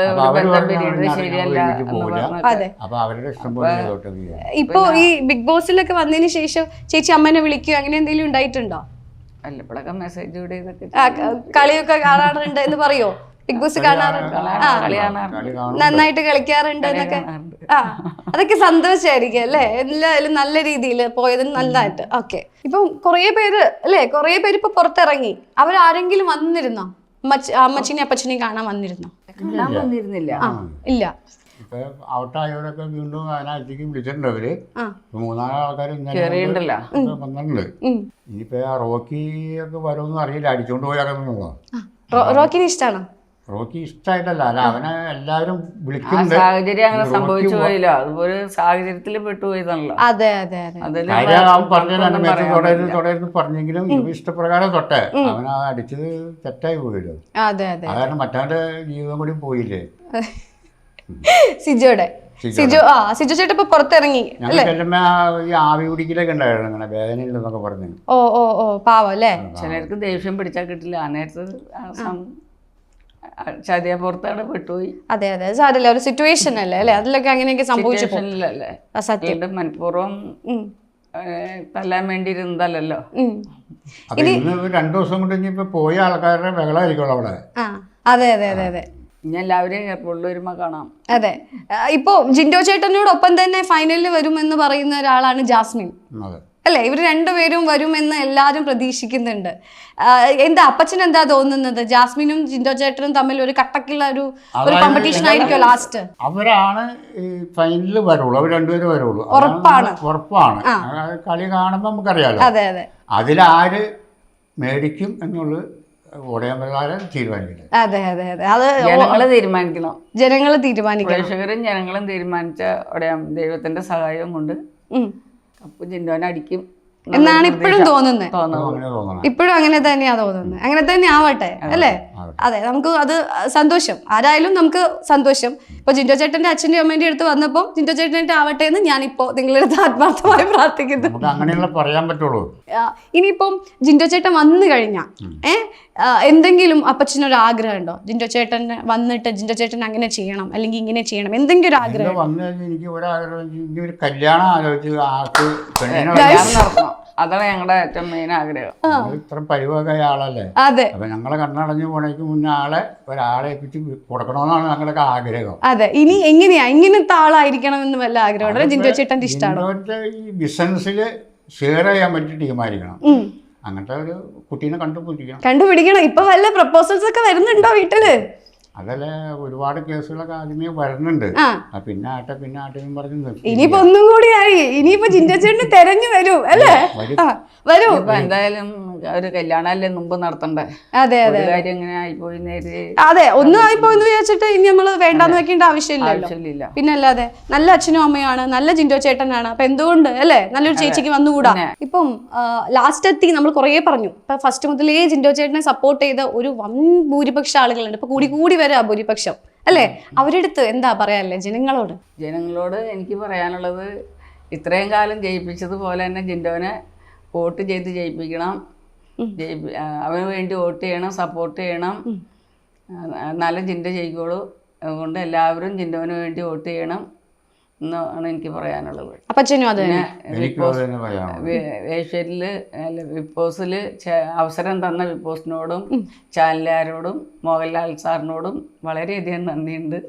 ഇപ്പൊ ഞങ്ങൾ അപ്പൊ അവരുടെ ഇഷ്ടം പോലെ ഈ ബിഗ് ബോസിലൊക്കെ വന്നതിന് ശേഷം ചേച്ചി അമ്മനെ വിളിക്കുക അങ്ങനെ എന്തെങ്കിലും ഉണ്ടായിട്ടുണ്ടോ? വല്ലപ്പോഴൊക്കെ മെസ്സേജ് കളിയൊക്കെ കാണാറുണ്ട് എന്ന് പറയോ? ബിഗ് ബോസ് കാണാറുണ്ട്? നന്നായിട്ട് കളിക്കാറുണ്ട് എന്നൊക്കെ. ആ അതൊക്കെ സന്തോഷമായിരിക്കും അല്ലേ? എല്ലാവരും നല്ല രീതിയിൽ പോയത് നന്നായിട്ട് ഓക്കെ. ഇപ്പം കുറേ പേര് അല്ലേ? കുറേ പേര് ഇപ്പൊ പുറത്തിറങ്ങി. അവരാരെങ്കിലും വന്നിരുന്നോ? അമ്മച്ചിനെ അമ്മച്ചിനെയും അപ്പച്ചനെയും കാണാൻ വന്നിരുന്നോ? കാണാൻ വന്നിരുന്നില്ല. ആ ഇല്ല. ഇപ്പൊ ഔട്ടായവരൊക്കെ വീണ്ടും അതിനകത്തേക്ക് വിളിച്ചിട്ടുണ്ട് അവർ മൂന്നാൽ ആൾക്കാർ വന്നിട്ടുണ്ട്. ഇനിയിപ്പോ റോക്കി ഒക്കെ വരുമെന്ന് അറിയില്ല അടിച്ചോണ്ട് റോ- റോക്കിനെ ഇഷ്ടമാണോ റോക്കി ഇഷ്ടമായിട്ടല്ല അല്ല അവനെ എല്ലാവരും വിളിക്കുന്നുണ്ട്. സാഹചര്യം അങ്ങനെ സംഭവിച്ചു പോയില്ല. അതുപോലെ സാഹചര്യത്തിൽ പെട്ടുപോയതാണല്ലോ അതെ അതെ പറഞ്ഞത്. തുടരുത് പറഞ്ഞെങ്കിലും ഇവ ഇഷ്ടപ്രകാരം തൊട്ടെ. അവൻ അടിച്ചത് തെറ്റായി പോയല്ലോ. അതെ അതെ. അതായത് മറ്റവന്റെ ജീവിതം കൂടി പോയില്ലേ? സിജോടെ സിജു ആ സിജു ചേട്ടൻ ഇപ്പൊ പുറത്തിറങ്ങി ഈ ആവി പിടിക്കലൊക്കെ ഉണ്ടായിരുന്നു അങ്ങനെ വേദനയില്ലെന്നൊക്കെ പറഞ്ഞു. ഓ ഓ ഓ പാവം അല്ലേ? ചിലർക്ക് ദേഷ്യം പിടിച്ചാൽ കിട്ടില്ല. ആ നേരത്ത് സം- ആ പെട്ടുപോയി. അതെ അതെ. സാരല്ല ഒരു സിറ്റുവേഷൻ അല്ലേ? അല്ലേ? അതിലൊക്കെ അങ്ങനെയൊക്കെ സംഭവിച്ചു പോകും. ആ, സത്യം. അതുകൊണ്ട് മനഃപൂർവം. ഏഹ്, തല്ലാൻ വേണ്ടി ഇരുന്നതല്ലല്ലോ ഉം. അപ്പൊ ഇന്ന് രണ്ടു ദിവസം കൊണ്ട് ഇനിയിപ്പോ പോയ ആൾക്കാരുടെ ബഹളമായിരിക്കുമല്ലോ അവിടെ. ആ അതെ അതെ അതെ അതെ. ഇനി എല്ലാവരെയും എയർപോർട്ടിൽ വരുമ്പോൾ കാണാം. അതെ. ആ, ഇപ്പോ ജിൻഡോ ചേട്ടനോടൊപ്പം തന്നെ ഫൈനലിൽ വരുമെന്ന് പറയുന്ന ഒരാളാണ് ജാസ്മിൻ. അതെ. അല്ലേ? ഇവർ രണ്ടുപേരും വരുമെന്ന് എല്ലാവരും പ്രതീക്ഷിക്കുന്നുണ്ട്. എന്താ അപ്പച്ചൻ എന്താ തോന്നുന്നത്? ജാസ്മിനും ജിൻഡോ ചേട്ടനും തമ്മിൽ ഒരു കട്ടക്കുള്ള ഒരു ഒരു കോമ്പറ്റീഷൻ ആയിരിക്കും ലാസ്റ്റ് അവരാണ് ഫൈനലിൽ വരുള്ളൂ. അവർ രണ്ടുപേരും വരുള്ളൂ. ഉറപ്പാണ്. ഉറപ്പാണ്. കളി കാണുമ്പോൾ നമുക്കറിയാലോ. അതെ അതെ. അതിലാര് മേടിക്കും എന്നുള്ളത് ഓടയാൻ പ്രകാരം അതെ അതെ അതെ. അത് ജനങ്ങൾ തീരുമാനിക്കണം? ജനങ്ങൾ തീരുമാനിക്കണം. പ്രേക്ഷകരും ജനങ്ങളും തീരുമാനിച്ച അവിടെ ദൈവത്തിന്റെ സഹായവും കൊണ്ട് ഉം. കപ്പ് ജിൻഡോനെ അടിക്കും. എന്നാണ് ഇപ്പോഴും തോന്നുന്നത്. ഇപ്പോഴും അങ്ങനെ തന്നെയാ തോന്നുന്നത്. അങ്ങനെ തന്നെ ആവട്ടെ അല്ലേ? അതെ നമുക്ക് അത് സന്തോഷം. ആരായാലും നമുക്ക് സന്തോഷം. ഇപ്പൊ ജിൻഡോ ചേട്ടന്റെ അച്ഛന്റെ അമ്മേന്റെ അടുത്ത് വന്നപ്പോൾ ജിൻഡോ ചേട്ടന്റെ ആവട്ടെ എന്ന് ഞാനിപ്പോ നിങ്ങളുടെ അടുത്ത് ആത്മാർത്ഥമായി പ്രാർത്ഥിക്കുന്നു. അങ്ങനെയുള്ള പറയാൻ പറ്റുള്ളൂ. ഇനിയിപ്പം ജിൻഡോ ചേട്ടൻ വന്നു കഴിഞ്ഞാ ഏ ആ, എന്തെങ്കിലും അപ്പച്ചനൊരു ആഗ്രഹം ഉണ്ടോ ജിൻഡോ ചേട്ടൻ വന്നിട്ട് ജിൻഡോ ചേട്ടൻ അങ്ങനെ ചെയ്യണം അല്ലെങ്കിൽ ഇങ്ങനെ ചെയ്യണം എന്തെങ്കിലും ഒരു ആഗ്രഹം വന്നു എനിക്ക് ഒരു ആഗ്രഹം ഒരു കല്യാണം ആലോചിച്ച് ആൾക്ക് അതാണ് ഞങ്ങളുടെ ഏറ്റവും മെയിൻ ആഗ്രഹം. ഇത്ര പരിവാകായ ആളല്ലേ? അതെ. അപ്പൊ ഞങ്ങളെ കണ്ണടഞ്ഞു പോണേക്ക് മുന്നേ ആളെ ഒരാളെ ഏൽപ്പിച്ച് കൊടുക്കണമെന്നാണ് ഞങ്ങളുടെ ആഗ്രഹം. അതെ. ഇനി എങ്ങനെയാ? ഇങ്ങനത്തെ ആളായിരിക്കണം എന്ന് വല്ല ആഗ്രഹം ജിൻഡോ ചേട്ടന്റെ ഇഷ്ടമാണ്? ഈ ബിസിനസ്സിൽ ഷെയർ ചെയ്യാൻ പറ്റി ഉം. അങ്ങനത്തെ ഒരു കുട്ടീനെ കണ്ടുപിടിക്കണം കണ്ടുപിടിക്കണം. ഇപ്പൊ വല്ല പ്രപ്പോസൽസ് ഒക്കെ വരുന്നുണ്ടോ വീട്ടിൽ? അതല്ല ഒരുപാട് കേസുകളൊക്കെ ആദ്യമേ വരുന്നുണ്ട്. പിന്നെ ആട്ടെ പിന്നെ ആട്ടെ പറഞ്ഞു. ഇനിയിപ്പോ ഒന്നും കൂടി ആയി. ഇനിയിപ്പോ ജിൻഡോ ചേട്ടന് തെരഞ്ഞു വരൂ അല്ലേ? വരൂ. എന്തായാലും ഒരു കല്യാണമല്ലേ മുമ്പ് നടത്തണ്ടേ? അതെ അതെ കാര്യം ഇങ്ങനെ ആയിപ്പോയി അതെ ഒന്നും ആയിപ്പോയെന്ന് വിചാരിച്ചിട്ട് ഇനി നമ്മൾ വേണ്ടാന്ന് വെക്കേണ്ട ആവശ്യമില്ലല്ലോ. ആവശ്യമില്ല. പിന്നെ അല്ലാതെ നല്ല അച്ഛനും അമ്മയാണ് നല്ല ജിൻഡോ ചേട്ടനാണ്. അപ്പൊ എന്തുകൊണ്ട് അല്ലെ? നല്ലൊരു ചേച്ചിക്ക് വന്നുകൂടാ? ഇപ്പം ലാസ്റ്റ് എത്തി നമ്മൾ കുറെ പറഞ്ഞു. ഇപ്പൊ ഫസ്റ്റ് മുതലേ ജിൻഡോ ചേട്ടനെ സപ്പോർട്ട് ചെയ്ത ഒരു വൻ ഭൂരിപക്ഷ ആളുകളുണ്ട്. ഇപ്പൊ കൂടി കൂടി വരാ ഭൂരിപക്ഷം. അല്ലേ? അവരെടുത്ത് എന്താ പറയാല്ലേ ജനങ്ങളോട്? ജനങ്ങളോട് എനിക്ക് പറയാനുള്ളത് ഇത്രയും കാലം ജയിപ്പിച്ചതുപോലെ തന്നെ ജിൻഡോനെ വോട്ട് ചെയ്ത് ജയിപ്പിക്കണം. അവന് വേണ്ടി വോട്ട് ചെയ്യണം സപ്പോർട്ട് ചെയ്യണം. നല്ല ചിന്ത ചെയ്യിക്കോളൂ. അതുകൊണ്ട് എല്ലാവരും ചിന്തവന് വേണ്ടി വോട്ട് ചെയ്യണം എന്നാണ് എനിക്ക് പറയാനുള്ളത്. ഏഷ്യയിൽ അല്ല വിപ്പോസിൽ അവസരം തന്ന വിപ്പോസിനോടും ചാനലുകാരോടും മോഹൻലാൽ സാറിനോടും വളരെയധികം നന്ദിയുണ്ട്.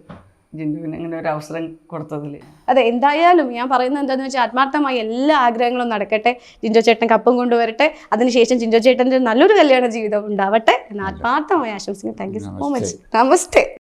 ജിൻഡുവിന് ഇങ്ങനെ ഒരു അവസരം കൊടുത്തതിൽ അതെ എന്തായാലും ഞാൻ പറയുന്നത് എന്താണെന്ന് വെച്ചാൽ ആത്മാർത്ഥമായി എല്ലാ ആഗ്രഹങ്ങളും നടക്കട്ടെ. ജിൻജോ ചേട്ടൻ കപ്പും കൊണ്ടുവരട്ടെ. അതിനുശേഷം ജിൻജോ ചേട്ടന്റെ നല്ലൊരു കല്യാണ ജീവിതം ഉണ്ടാവട്ടെ എന്ന് ആത്മാർത്ഥമായി ആശംസിക്കുന്നു. Thank you so much namaste.